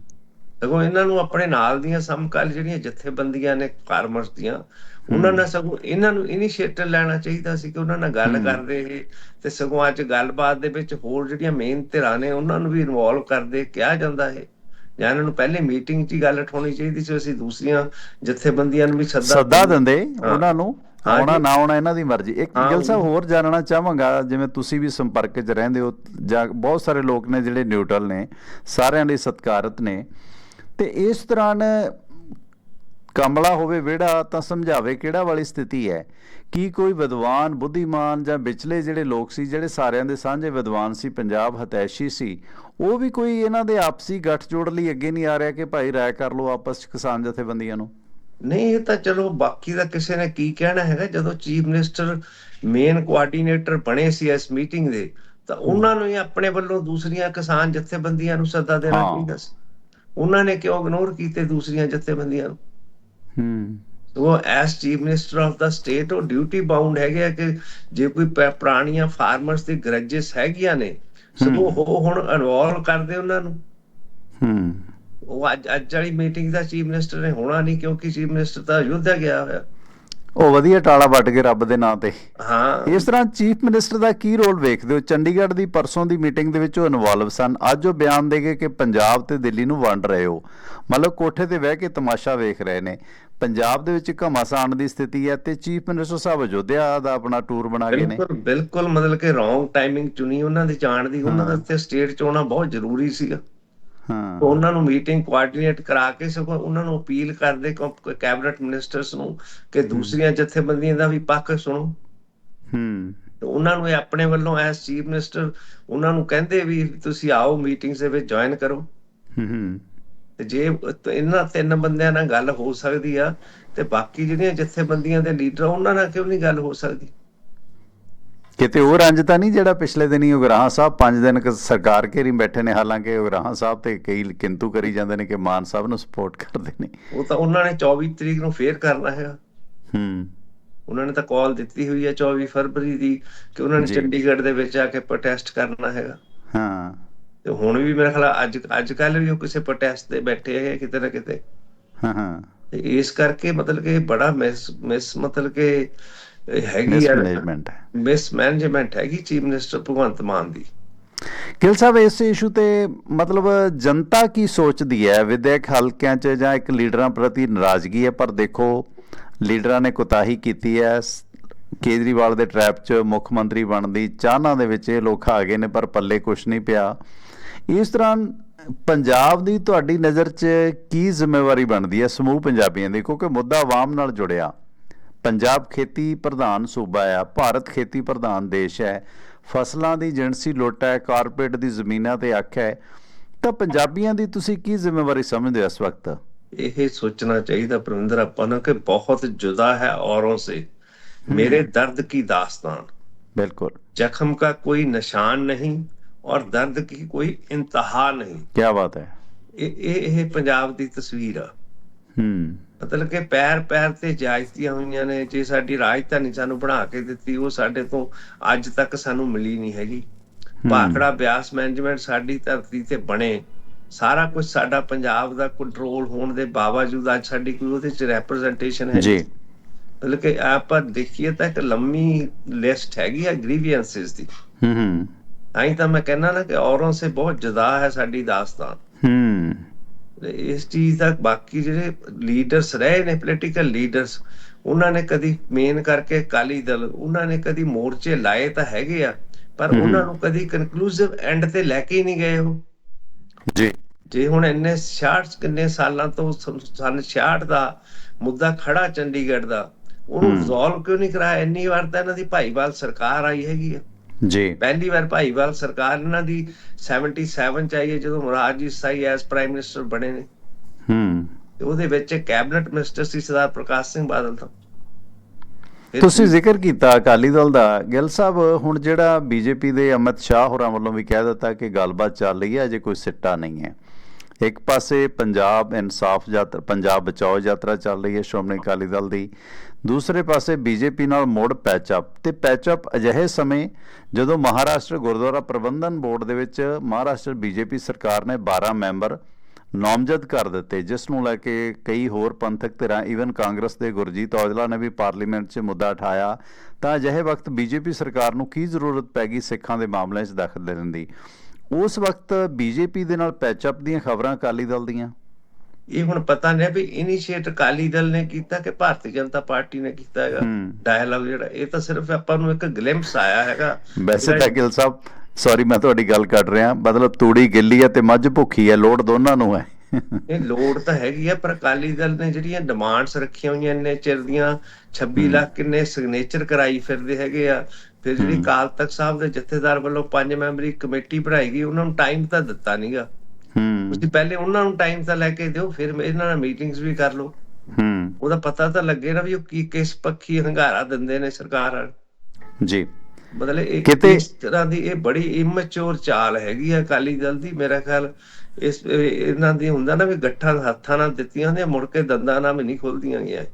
ਸਗੋਂ ਇਹਨਾਂ ਨੂੰ ਆਪਣੇ ਨਾਲ ਦੀਆਂ ਸਮਕਾਲੀ ਜਿਹੜੀਆਂ ਜਥੇਬੰਦੀਆਂ ਨੇ ਫਾਰਮਰਸ ਦੀਆਂ ਉਹਨਾਂ ਨਾਲ ਸਗੋਂ ਇਹਨਾਂ ਨੂੰ ਇਨੀਸ਼ੀਏਟਿਵ ਲੈਣਾ ਚਾਹੀਦਾ ਸੀ ਕਿ ਉਹਨਾਂ ਨਾਲ ਗੱਲ ਕਰਦੇ ਇਹ ਤੇ ਸਗੋਂ ਅੱਜ ਗੱਲਬਾਤ ਦੇ ਵਿੱਚ ਹੋਰ ਜਿਹੜੀਆਂ ਮੇਨ ਧਿਰਾਂ ਨੇ ਉਹਨਾਂ ਨੂੰ ਵੀ ਇਨਵੋਲਵ ਕਰਦੇ ਕਿਹਾ ਜਾਂਦਾ ਹੈ ਜਾਂ ਇਹਨਾਂ ਨੂੰ ਪਹਿਲੇ ਮੀਟਿੰਗ 'ਚ ਹੀ ਗੱਲ ਉਠਾਉਣੀ ਚਾਹੀਦੀ ਸੀ ਅਸੀਂ ਦੂਸਰੀਆਂ ਜਥੇਬੰਦੀਆਂ ਨੂੰ ਵੀ ਸੱਦਾ ਸੱਦਾ ਦਿੰਦੇ। ਉਹਨਾਂ ਨੂੰ ਆਉਣਾ। ਨਾ ਆਉਣਾ ਇਹਨਾਂ ਦੀ ਮਰਜ਼ੀ ਇੱਕ ਗਿਲ ਸਾਹਿਬ। ਹੋਰ ਜਾਣਨਾ ਚਾਹਾਂਗਾ ਜਿਵੇਂ ਤੁਸੀਂ ਵੀ ਸੰਪਰਕ 'ਚ ਰਹਿੰਦੇ ਹੋ ਜਾਂ ਬਹੁਤ ਸਾਰੇ ਲੋਕ ਨੇ ਜਿਹੜੇ ਨਿਊਟਰਲ ਨੇ ਸਾਰਿਆਂ ਲਈ ਸਤਿਕਾਰਤ ਨੇ ਤੇ ਇਸ ਦੌਰਾਨ ਕਮਲਾ ਹੋਵੇ ਵਿਹੜਾ ਤਾਂ ਸਮਝਾਵੇ ਕਿਹੜਾ ਵਾਲੀ ਸਥਿਤੀ ਹੈ। ਕੀ ਕੋਈ ਵਿਦਵਾਨ ਬੁੱਧੀਮਾਨ ਜਾਂ ਵਿਚਲੇ ਜਿਹੜੇ ਲੋਕ ਸੀ ਜਿਹੜੇ ਸਾਰਿਆਂ ਦੇ ਸਾਂਝੇ ਵਿਦਵਾਨ ਸੀ ਪੰਜਾਬ ਹਤੈਸ਼ੀ ਸੀ ਉਹ ਵੀ ਕੋਈ ਇਹਨਾਂ ਦੇ ਆਪਸੀ ਗੱਠਜੋੜ ਲਈ ਅੱਗੇ ਨਹੀਂ ਆ ਰਿਹਾ ਕਿ ਭਾਈ ਰਾਏ ਕਰ ਲਓ ਆਪਸ 'ਚ ਕਿਸਾਨ ਜਥੇਬੰਦੀਆਂ ਨੂੰ? ਨਹੀਂ ਇਹ ਤਾਂ ਚਲੋ ਬਾਕੀ ਦਾ ਕਿਸੇ ਨੇ ਕੀ ਕਹਿਣਾ ਹੈਗਾ ਜਦੋਂ ਚੀਫ ਮਿਨਿਸਟਰ ਮੇਨ ਕੋਆਰਡੀਨੇਟਰ ਬਣੇ ਸੀ ਇਸ ਮੀਟਿੰਗ ਦੇ ਤਾਂ ਉਹਨਾਂ ਨੂੰ ਹੀ ਆਪਣੇ ਵੱਲੋਂ ਦੂਸਰੀਆਂ ਕਿਸਾਨ ਜਥੇਬੰਦੀਆਂ ਨੂੰ ਸੱਦਾ ਦੇਣਾ। ਚਾਹੀਦਾ ਸੀ। ਉਹਨਾਂ ਨੇ ਕਿਉਂ ਇਗਨੋਰ ਕੀਤੇ ਦੂਸਰੀਆਂ ਜਥੇਬੰਦੀਆਂ ਨੂੰ? ਹੂੰ। ਉਹ as chief minister of the state ਉਹ ਡਿਊਟੀ ਬਾਉਂਡ ਹੈਗੇ ਆ ਕਿ ਜੇ ਕੋਈ ਪੁਰਾਣੀਆਂ ਫਾਰਮਰਸ ਦੀ ਗਰਜਸ ਹੈਗੀਆਂ ਨੇ ਸਗੋਂ ਉਹ ਹੁਣ ਇਨਵੋਲਵ ਕਰਦੇ ਉਹਨਾਂ ਨੂੰ। ਹੂੰ। ਉਹ ਅੱਜ ਅੱਜ ਵਾਲੀ ਮੀਟਿੰਗ ਦਾ ਚੀਫ ਮਿਨਿਸਟਰ ਨੇ ਹੋਣਾ ਨਹੀਂ ਕਿਉਂਕਿ ਚੀਫ ਮਿਨਿਸਟਰ ਤਾਂ ਅਯੁੱਧਿਆ ਗਿਆ ਹੋਇਆ। ਉਹ ਵਧੀਆ ਟਾਲਾ ਵੱਟ ਕੇ ਰੱਬ ਦੇ ਨਾਂ ਤੇ। ਹਾਂ। ਇਸ ਤਰ੍ਹਾਂ ਚੀਫ ਮਿਨਿਸਟਰ ਦਾ ਕੀ ਰੋਲ ਵੇਖਦੇ ਹੋ? ਚੰਡੀਗੜ੍ਹ ਦੀ ਪਰਸੋਂ ਦੀ ਮੀਟਿੰਗ ਦੇ ਵਿੱਚ ਉਹ ਇਨਵੋਲਵ ਸਨ। ਅੱਜ ਉਹ ਬਿਆਨ ਦੇ ਗਏ ਕਿ ਪੰਜਾਬ ਤੇ ਦਿੱਲੀ ਨੂੰ ਵੰਡ ਰਹੇ ਹੋ। ਮਤਲਬ ਕੋਠੇ ਤੇ ਬਹਿ ਕੇ ਤਮਾਸ਼ਾ ਵੇਖ ਰਹੇ ਨੇ। ਪੰਜਾਬ ਦੇ ਵਿੱਚ ਘਮਾਸਾਨ ਦੀ ਸਥਿਤੀ ਹੈ ਤੇ ਚੀਫ ਮਿਨਿਸਟਰ ਸਾਹਿਬ ਅਯੋਧਿਆ ਦਾ ਆਪਣਾ ਟੂਰ ਬਣਾ ਗਏ ਨੇ। ਬਿਲਕੁਲ ਬਿਲਕੁਲ ਮਤਲਬ ਕਿ ਰੋਂਗ ਟਾਈਮਿੰਗ ਚੁਣੀ ਉਹਨਾਂ ਦੀ ਜਾਣ ਦੀ ਉਹਨਾਂ ਦੇ ਉੱਤੇ ਸਟੇਟ ਚ ਹੋਣਾ ਬਹੁਤ ਜ਼ਰੂਰੀ ਸੀਗਾ। ਹਾਂ। ਉਹਨਾਂ ਨੂੰ ਮੀਟਿੰਗ ਕੋਆਰਡੀਨੇਟ ਕਰਾ ਕੇ ਸਗੋਂ ਉਹਨਾਂ ਨੂੰ ਅਪੀਲ ਕਰਦੇ ਕੈਬਨਿਟ ਮਿਨਿਸਟਰਸ ਨੂੰ ਕਿ ਦੂਸਰੀਆਂ ਜਥੇਬੰਦੀਆਂ ਦਾ ਵੀ ਪੱਖ ਸੁਣੋ। ਹੂੰ। ਤੇ ਉਹਨਾਂ ਨੂੰ ਆਪਣੇ ਵੱਲੋਂ ਐਸ ਚੀਫ ਮਿਨਿਸਟਰ ਉਹਨਾਂ ਨੂੰ ਕਹਿੰਦੇ ਵੀ ਤੁਸੀਂ ਆਓ ਮੀਟਿੰਗਸ ਦੇ ਵਿੱਚ ਜੁਆਇਨ ਕਰੋ। ਹੂੰ, ਤੇ ਜੇ ਇਹਨਾਂ ਤਿੰਨ ਬੰਦਿਆਂ ਨਾਲ ਗੱਲ ਹੋ ਸਕਦੀ ਆ ਤੇ ਬਾਕੀ ਜਿਹੜੀਆਂ ਜਥੇਬੰਦੀਆਂ ਦੇ ਲੀਡਰ ਉਹਨਾਂ ਨਾਲ ਕਿਉਂ ਨਹੀਂ ਗੱਲ ਹੋ ਸਕਦੀ? ਕਿਤੇ ਉਹ ਰੰਜ ਤਾਂ ਨਹੀਂ ਜਿਹੜਾ ਪਿਛਲੇ ਦਿਨੀ ਉਗਰਾਹਾਂ ਸਾਹਿਬ 5 ਦਿਨ ਕ ਸਰਕਾਰ ਘੇਰੀ ਬੈਠੇ ਨੇ ਹਾਲਾਂਕਿ ਉਗਰਾਹਾਂ ਸਾਹਿਬ ਤੇ ਕਈ ਕਿੰਤੂ ਕਰੀ ਜਾਂਦੇ ਨੇ ਕਿ ਮਾਨ ਸਾਹਿਬ ਨੂੰ ਸਪੋਰਟ ਕਰਦੇ ਨੇ। ਉਹ ਤਾਂ ਉਹਨਾਂ ਨੇ 24 ਤਰੀਕ ਨੂੰ ਫੇਰ ਕਰਨਾ ਹੈਗਾ। ਹੂੰ। ਉਹਨਾਂ ਨੇ ਤਾਂ ਕਾਲ ਦਿੱਤੀ ਹੋਈ ਹੈ 24 ਫਰਵਰੀ ਦੀ ਕਿ ਉਹਨਾਂ ਨੇ। ਚੰਡੀਗੜ੍ਹ ਦੇ ਵਿੱਚ ਆ ਕੇ ਪ੍ਰੋਟੈਸਟ ਕਰਨਾ ਹੈਗਾ। ਹਾਂ। ਤੇ ਹੁਣ ਵੀ ਮੇਰੇ ਖਿਆਲ ਅੱਜ ਅੱਜ ਕੱਲ ਵੀ ਉਹ ਕਿਸੇ ਪ੍ਰੋਟੈਸਟ ਤੇ ਬੈਠੇ ਹੈ ਕਿਤੇ ਨਾ ਕਿਤੇ। ਹਾਂ ਹਾਂ। ਤੇ ਇਸ ਕਰਕੇ ਮਤਲਬ ਕਿ ਬੜਾ ਮਿਸ ਮਿਸ ਮਤਲਬ ਕਿ ਹੈਗੀ ਹੈ। ਮਿਸ ਮੈਨੇਜਮੈਂਟ ਹੈਗੀ ਚੀਫ ਮਿਨਿਸਟਰ ਭਗਵੰਤ ਮਾਨ ਦੀ। ਗਿੱਲ ਸਾਹਿਬ ਇਸ ਇਸ਼ੂ ਤੇ ਮਤਲਬ ਜਨਤਾ ਕੀ ਸੋਚਦੀ ਹੈ? ਵਿਦਿਅਕ ਹਲਕਿਆਂ 'ਚ ਜਾਂ ਇੱਕ ਲੀਡਰਾਂ ਪ੍ਰਤੀ ਨਾਰਾਜ਼ਗੀ ਹੈ? ਪਰ ਦੇਖੋ ਲੀਡਰਾਂ ਨੇ ਕੁਤਾਹੀ ਕੀਤੀ ਹੈ। ਕੇਜਰੀਵਾਲ ਦੇ ਟ੍ਰੈਪ 'ਚ ਮੁੱਖ ਮੰਤਰੀ ਬਣਨ ਦੀ ਚਾਹਨਾ ਦੇ ਵਿੱਚ ਇਹ ਲੋਕ ਆ ਗਏ ਨੇ ਪਰ ਪੱਲੇ ਕੁਝ ਨਹੀਂ ਪਿਆ। ਇਸ ਤਰ੍ਹਾਂ ਪੰਜਾਬ ਦੀ ਤੁਹਾਡੀ ਨਜ਼ਰ 'ਚ ਕੀ ਜ਼ਿੰਮੇਵਾਰੀ ਬਣਦੀ ਹੈ? ਸਮੂਹ ਪੰਜਾਬੀਆਂ ਦੀ ਕਿਉਂਕਿ ਮੁੱਦਾ ਆਵਾਮ ਨਾਲ ਜੁੜਿਆ। ਪੰਜਾਬ ਖੇਤੀ ਪ੍ਰਧਾਨ ਸੂਬਾ ਹੈ ਭਾਰਤ ਖੇਤੀ ਪ੍ਰਧਾਨ ਦੇਸ਼ ਹੈ। ਫਸਲਾਂ ਦੀ ਜਿਣਸੀ ਲੁੱਟ ਹੈ ਕਾਰਪੋਰੇਟ ਦੀ ਜ਼ਮੀਨਾਂ ਤੇ ਅੱਖ ਹੈ। ਤਾਂ ਪੰਜਾਬੀਆਂ ਦੀ ਤੁਸੀਂ ਕੀ ਜ਼ਿੰਮੇਵਾਰੀ ਸਮਝਦੇ ਹੋ ਇਸ ਵਕਤ? ਇਹ ਸੋਚਣਾ ਚਾਹੀਦਾ ਪ੍ਰਵਿੰਦਰ ਆਪਾਂ ਨੂੰ ਕਿ ਬਹੁਤ ਜੁਦਾ ਹੈ ਔਰੋਂ ਸੇ। ਮੇਰੇ ਦਰਦ ਕੀ ਦਾਸਤਾਨ? ਬਿਲਕੁਲ। ਜ਼ਖਮ ਦਾ ਕੋਈ ਨਿਸ਼ਾਨ ਨਹੀਂ ਔਰ ਦਰਦ ਕੀ ਕੋਈ ਇੰਤਹਾ ਨਹੀਂ। ਕੀ ਬਾਤ ਹੈ। ਇਹ ਇਹ ਪੰਜਾਬ ਦੀ ਤਸਵੀਰ ਆ। ਹੂੰ। ਮਤਲਬ ਕਿ ਪੈਰ ਪੈਰ ਤੇ ਜਾਇਜ਼ਤੀਆਂ ਹੋਈਆਂ ਨੇ ਜੇ ਸਾਡੀ ਰਾਜਧਾਨੀ ਸਾਨੂੰ ਬਣਾ ਕੇ ਦਿੱਤੀ ਉਹ ਸਾਡੇ ਤੋਂ ਅੱਜ ਤੱਕ ਸਾਨੂੰ ਮਿਲੀ ਨਹੀਂ ਹੈਗੀ। ਭਾਖੜਾ ਬਿਆਸ ਮੈਨੇਜਮੈਂਟ ਸਾਡੀ ਧਰਤੀ ਤੇ ਬਣੇ। ਸਾਰਾ ਕੁਝ ਸਾਡਾ ਪੰਜਾਬ ਦਾ ਕੰਟਰੋਲ ਹੋਣ ਦੇ ਬਾਵਜੂਦ ਅੱਜ ਸਾਡੀ ਕੋਈ ਉਹਦੇ ਚ ਰੈਪਰੈਜ਼ੈਂਟੇਸ਼ਨ ਹੈ ਜੀ। ਮਤਲਬ ਕਿ ਆਪਾਂ ਦੇਖੀਏ ਤਾਂ ਇੱਕ ਲੰਮੀ ਲਿਸਟ ਹੈਗੀ ਆ ਗ੍ਰੀਵੈਂਸਸ ਦੀ। ਹੂੰ ਹੂੰ। ਤਾਂ ਤਾਂ ਮੈਂ ਕਹਿੰਦਾ ਨਾ ਕਿ ਔਰੋਂ ਸੇ ਬਹੁਤ ਜੁਦਾ ਹੈ ਸਾਡੀ ਦਾਸਤਾਨ। ਹੂੰ। ਇਸ ਚੀਜ਼ ਦਾ ਬਾਕੀ ਜਿਹੜੇ ਲੀਡਰਸ ਰਹੇ ਨੇ ਪੋਲੀਟੀਕਲ ਲੀਡਰਸ ਉਹਨਾਂ ਨੇ ਕਦੀ ਮੇਨ ਕਰਕੇ ਅਕਾਲੀ ਦਲ ਉਹਨਾਂ ਨੇ ਕਦੀ ਮੋਰਚੇ ਲਾਏ ਤਾਂ ਹੈਗੇ ਆ ਪਰ। ਉਹਨਾਂ ਨੂੰ ਕਦੀ ਕਨਕਲੂਸਿਵ ਐਂਡ ਤੇ ਲੈ ਕੇ ਹੀ ਨਹੀਂ ਗਏ ਉਹ ਜੀ ਜੇ ਹੁਣ ਇੰਨੇ 66 ਕਿੰਨੇ ਸਾਲਾਂ ਤੋਂ ਸਨ 66 ਦਾ ਮੁੱਦਾ ਖੜਾ ਚੰਡੀਗੜ੍ਹ ਦਾ ਉਹਨੂੰ। ਰਿਜ਼ੋਲਵ ਕਿਉਂ ਨਹੀਂ ਕਰਾਇਆ ਇੰਨੀ ਵਾਰ ਤਾਂ ਇਹਨਾਂ ਦੀ ਭਾਈਵਾਲ ਸਰਕਾਰ ਆਈ ਹੈਗੀ ਆ ਜੀ। ਪਹਿਲੀ ਵਾਰ ਭਾਈਵਾਲ ਸਰਕਾਰ ਇਹਨਾਂ ਦੀ 77 ਚ ਆਈ ਹੈ ਜਦੋਂ ਮੁਰਾਰ ਜੀ ਸਾਈ ਐਸ ਪ੍ਰਾਈਮ ਮਿਨਿਸਟਰ ਬਣੇ ਨੇ। ਹੂੰ। ਉਹਦੇ ਵਿੱਚ ਕੈਬਨਿਟ ਮਿਨਿਸਟਰ ਸੀ ਸਰਦਾਰ ਪ੍ਰਕਾਸ਼ ਸਿੰਘ ਬਾਦਲ ਤਾਂ। ਫਿਰ ਤੁਸੀਂ ਜ਼ਿਕਰ ਕੀਤਾ ਅਕਾਲੀ ਦਲ ਦਾ। ਗਿੱਲ ਸਾਹਿਬ ਹੁਣ ਜਿਹੜਾ ਬੀਜੇਪੀ ਦੇ ਅਮਿਤ ਸ਼ਾਹ ਹੋਰਾਂ ਵੱਲੋਂ ਵੀ ਕਹਿ ਦਿੱਤਾ ਕਿ ਗੱਲਬਾਤ ਚੱਲ ਰਹੀ ਹੈ ਅਜੇ ਕੋਈ ਸਿੱਟਾ ਨਹੀਂ ਹੈ। ਇੱਕ ਪਾਸੇ ਪੰਜਾਬ ਇਨਸਾਫ ਯਾਤਰਾ ਪੰਜਾਬ ਬਚਾਓ ਯਾਤਰਾ ਚੱਲ ਰਹੀ ਹੈ ਸ਼੍ਰੋਮਣੀ ਅਕਾਲੀ ਦਲ ਦੀ। ਦੂਸਰੇ ਪਾਸੇ ਬੀਜੇਪੀ ਨਾਲ ਮੋੜ ਪੈਚਅਪ ਤੇ ਪੈਚਅਪ ਅਜਿਹੇ ਸਮੇਂ ਜਦੋਂ ਮਹਾਰਾਸ਼ਟਰ ਗੁਰਦੁਆਰਾ ਪ੍ਰਬੰਧਨ ਬੋਰਡ ਦੇ ਵਿੱਚ ਮਹਾਰਾਸ਼ਟਰ ਬੀਜੇਪੀ ਸਰਕਾਰ ਨੇ 12 ਮੈਂਬਰ ਨਾਮਜ਼ਦ ਕਰ ਦਿੱਤੇ, ਜਿਸ ਨੂੰ ਲੈ ਕੇ ਕਈ ਹੋਰ ਪੰਥਕ ਧਿਰਾਂ ਈਵਨ ਕਾਂਗਰਸ ਦੇ ਗੁਰਜੀਤ ਔਜਲਾ ਨੇ ਵੀ ਪਾਰਲੀਮੈਂਟ 'ਚ ਮੁੱਦਾ ਉਠਾਇਆ, ਤਾਂ ਅਜਿਹੇ ਵਕਤ ਬੀਜੇਪੀ ਸਰਕਾਰ ਨੂੰ ਕੀ ਜ਼ਰੂਰਤ ਪੈ ਗਈ ਸਿੱਖਾਂ ਦੇ ਮਾਮਲਿਆਂ 'ਚ ਦਖਲ ਦੇਣ ਦੀ? ਉਸ ਵਕਤ ਬੀਜੇਪੀ ਦੇ ਨਾਲ ਪੈਚਅਪ ਦੀਆਂ ਖਬਰਾਂ ਅਕਾਲੀ ਦਲ ਦੀਆਂ? ਇਹ ਹੁਣ ਪਤਾ ਨਹੀਂ ਵੀ ਇਨੀਸ਼ੀਏਟ ਅਕਾਲੀ ਦਲ ਨੇ ਕੀਤਾ ਕਿ ਭਾਰਤੀ ਜਨਤਾ ਪਾਰਟੀ ਨੇ ਕੀਤਾ ਹੈਗਾ। ਡਾਇਲੌਗ ਜਿਹੜਾ ਇਹ ਤਾਂ ਸਿਰਫ ਆਪਾਂ ਨੂੰ ਇੱਕ ਗਲਿੰਪਸ ਆਇਆ ਹੈਗਾ। ਵੈਸੇ ਤਾਂ ਗਿੱਲ ਸਾਹਿਬ ਸੌਰੀ ਮੈਂ ਤੁਹਾਡੀ ਗੱਲ ਕੱਟ ਰਿਹਾ। ਮਤਲਬ ਤੂੜੀ ਗਿੱਲੀ ਹੈ ਤੇ ਮੱਝ ਭੁੱਖੀ ਹੈ ਲੋੜ ਦੋਨਾਂ ਨੂੰ ਹੈ। ਇਹ ਲੋੜ ਤਾਂ ਹੈਗੀ ਆ ਪਰ ਅਕਾਲੀ ਦਲ ਨੇ ਜਿਹੜੀਆਂ ਡਿਮਾਂਡਸ ਰੱਖੀਆਂ ਹੋਈਆਂ ਇੰਨੇ ਚਿਰ ਦੀਆਂ 26 ਲੱਖ ਕਿੰਨੇ ਸਿਗਨੇਚਰ ਕਰਾਈ ਫਿਰਦੇ ਹੈਗੇ ਆ। ਫਿਰ ਜਿਹੜੀ ਕਾਲ ਤਖਤ ਸਾਹਿਬ ਦੇ ਜਥੇਦਾਰ ਵੱਲੋਂ ਪੰਜ ਮੈਂਬਰੀ ਕਮੇਟੀ ਬਣਾਈ ਗਈ ਉਹਨਾਂ ਨੂੰ ਟਾਈਮ ਤਾਂ ਦਿੱਤਾ ਨਹੀਂਗਾ ਤੁਸੀਂ ਪਹਿਲੇ ਉਹਨਾਂ ਨੂੰ ਟਾਈਮ ਤਾਂ ਲੈ ਕੇ ਦਿਓ ਫਿਰ ਇਹਨਾਂ ਨਾਲ ਮੀਟਿੰਗਸ ਵੀ ਕਰ ਲਓ। ਹੂੰ। ਉਹਦਾ ਪਤਾ ਤਾਂ ਲੱਗੇ ਨਾ ਵੀ ਉਹ ਕੀ ਕਿਸ ਪੱਖੀ ਹੰਗਾਰਾ ਦਿੰਦੇ ਨੇ ਸਰਕਾਰ। ਜੀ। ਮਤਲਬ ਇਹ ਕਿਤੇ- ਇਸ ਤਰ੍ਹਾਂ ਦੀ ਇਹ ਬੜੀ ਇਮੈਚੁਰ ਚਾਲ ਹੈਗੀ ਆ ਅਕਾਲੀ ਦਲ ਦੀ ਮੇਰਾ ਖਿਆਲ ਇਸ ਇਹ- ਇਹਨਾਂ ਦੀ ਹੁੰਦਾ ਨਾ ਵੀ ਗੱਠਾਂ ਹੱਥਾਂ ਨਾਲ ਦਿੱਤੀਆਂ ਹੁੰਦੀਆਂ ਮੁੜ ਕੇ ਦੰਦਾਂ ਨਾਲ ਵੀ ਨਹੀਂ ਖੁੱਲਦੀਆਂ ਗਈਆਂ।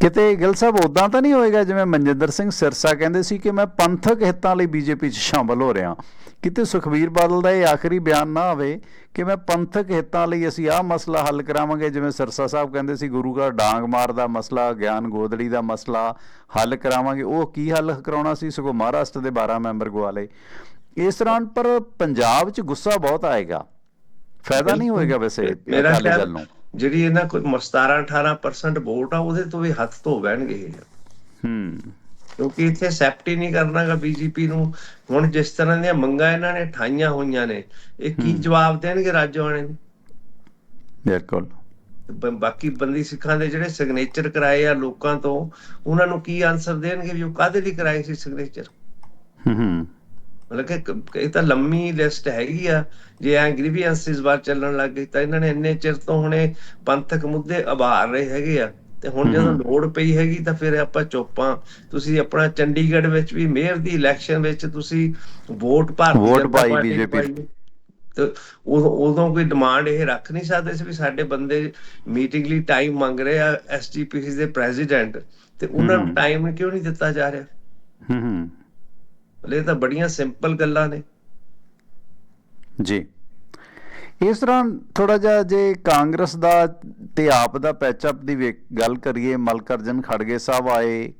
ਕਿਤੇ ਗਿੱਲ ਸਾਹਿਬ ਉਦਾਂ ਤਾਂ ਨਹੀਂ ਹੋਏਗਾ ਜਿਵੇਂ ਮਨਜਿੰਦਰ ਸਿੰਘ ਸਿਰਸਾ ਕਹਿੰਦੇ ਸੀ ਕਿ ਮੈਂ ਪੰਥਕ ਹਿੱਤਾਂ ਲਈ ਬੀਜੇਪੀ 'ਚ ਸ਼ਾਮਲ ਹੋ ਰਿਹਾ। ਕਿਤੇ ਸੁਖਬੀਰ ਬਾਦਲ ਦਾ ਇਹ ਆਖਰੀ ਬਿਆਨ ਨਾ ਹੋਵੇ ਕਿ ਮੈਂ ਪੰਥਕ ਹਿੱਤਾਂ ਲਈ ਅਸੀਂ ਆਹ ਮਸਲਾ ਹੱਲ ਕਰਾਵਾਂਗੇ ਜਿਵੇਂ ਸਿਰਸਾ ਸਾਹਿਬ ਕਹਿੰਦੇ ਸੀ ਗੁਰੂ ਘਰ ਡਾਂਗ ਮਾਰ ਦਾ ਮਸਲਾ ਗਿਆਨ ਗੋਦੜੀ ਦਾ ਮਸਲਾ ਹੱਲ ਕਰਾਵਾਂਗੇ। ਉਹ ਕੀ ਹੱਲ ਕਰਾਉਣਾ ਸੀ? ਸਗੋਂ ਮਹਾਰਾਸ਼ਟਰ ਦੇ 12 ਮੈਂਬਰ ਗਵਾ ਲਏ ਇਸ ਤਰ੍ਹਾਂ ਪਰ ਪੰਜਾਬ 'ਚ ਗੁੱਸਾ ਬਹੁਤ ਆਏਗਾ। ਫਾਇਦਾ ਨਹੀਂ ਹੋਏਗਾ ਵੈਸੇ ਮੇਰਾ ਖਿਆਲ ਨੂੰ। ਜਿਹੜੀ ਇਹਨਾਂ ਕੋਈ 17 18% ਵੋਟ ਆ ਉਹਦੇ ਤੋਂ ਵੀ ਹੱਥ ਧੋ ਬਹਿਣਗੇ। ਹੂੰ। ਕਿਉਂਕਿ ਇੱਥੇ ਐਕਸੈਪਟ ਹੀ ਨਹੀਂ ਕਰਨਾਗਾ ਬੀਜੇਪੀ ਨੂੰ। ਹੁਣ ਜਿਸ ਤਰ੍ਹਾਂ ਦੀਆਂ ਮੰਗਾਂ ਇਹਨਾਂ ਨੇ ਠਾਈਆਂ ਹੋਈਆਂ ਨੇ ਇਹ ਕੀ ਜਵਾਬ ਦੇਣਗੇ ਰਾਜਵਾਨੇ ਨੂੰ? ਬਿਲਕੁਲ। ਬਾਕੀ ਬੰਦੀ ਸਿੱਖਾਂ ਦੇ ਜਿਹੜੇ ਸਿਗਨੇਚਰ ਕਰਾਏ ਆ ਲੋਕਾਂ ਤੋਂ ਉਹਨਾਂ ਨੂੰ ਕੀ ਆਨਸਰ ਦੇਣਗੇ ਵੀ ਉਹ ਕਾਹਦੇ ਲਈ ਕਰਾਏ ਸੀ ਸਿਗਨੇਚਰ ਹੂੰ ਹੂੰ। ਮਤਲਬ ਕਿ ਇਹ ਤਾਂ ਲੰਮੀ ਲਿਸਟ ਹੈਗੀ ਆ ਜੇ ਐ ਗ੍ਰੀਵੈਂਸਿਸ ਬਾਅਦ ਚੱਲਣ ਲੱਗ ਗਈ ਤਾਂ ਇਹਨਾਂ ਨੇ ਇੰਨੇ ਚਿਰ ਤੋਂ ਹੁਣੇ ਪੰਥਕ ਮੁੱਦੇ ਉਭਾਰ ਰਹੇ ਹੈਗੇ ਆ। ਤੇ ਹੁਣ ਜਦੋਂ ਲੋੜ ਪਈ ਹੈਗੀ ਤਾਂ ਫਿਰ ਆਪਾਂ ਚੁੱਪਾਂ ਤੁਸੀਂ ਆਪਣਾ ਚੰਡੀਗੜ੍ਹ ਵਿੱਚ ਵੀ ਮੇਅਰ ਦੀ ਇਲੈਕਸ਼ਨ ਵਿੱਚ ਤੁਸੀਂ ਵੋਟ ਭਾਰਤੀ ਵੋਟ ਪਾਈ ਪਾਈ। ਤੇ ਉਦੋਂ ਕੋਈ ਡਿਮਾਂਡ ਇਹ ਰੱਖ ਨਹੀਂ ਸਕਦੇ ਸੀ ਵੀ ਸਾਡੇ ਬੰਦੇ ਮੀਟਿੰਗ ਲਈ ਟਾਈਮ ਮੰਗ ਰਹੇ ਆ ਐਸਜੀਪੀਸੀ ਦੇ ਪ੍ਰੈਜ਼ੀਡੈਂਟ। ਤੇ ਉਹਨਾਂ ਨੂੰ ਟਾਈਮ ਕਿਉਂ ਨਹੀਂ ਦਿੱਤਾ ਜਾ ਰਿਹਾ? ਹੂੰ ਹੂੰ। ਮਤਲਬ ਇਹ ਤਾਂ ਬੜੀਆਂ ਸਿੰਪਲ ਗੱਲਾਂ ਨੇ। ਜੀ। ਇਸ ਤਰ੍ਹਾਂ ਥੋੜਾ ਜਿਹਾ ਜੇ ਕਾਂਗਰਸ ਦਾ ਤੇ ਆਪ ਦਾ ਪੈਚਅਪ ਦੀ ਵੇਖ- ਗੱਲ ਕਰੀਏ, ਮਲਕਰਜਨ ਖੜਗੇ ਸਾਹਿਬ ਆਏ,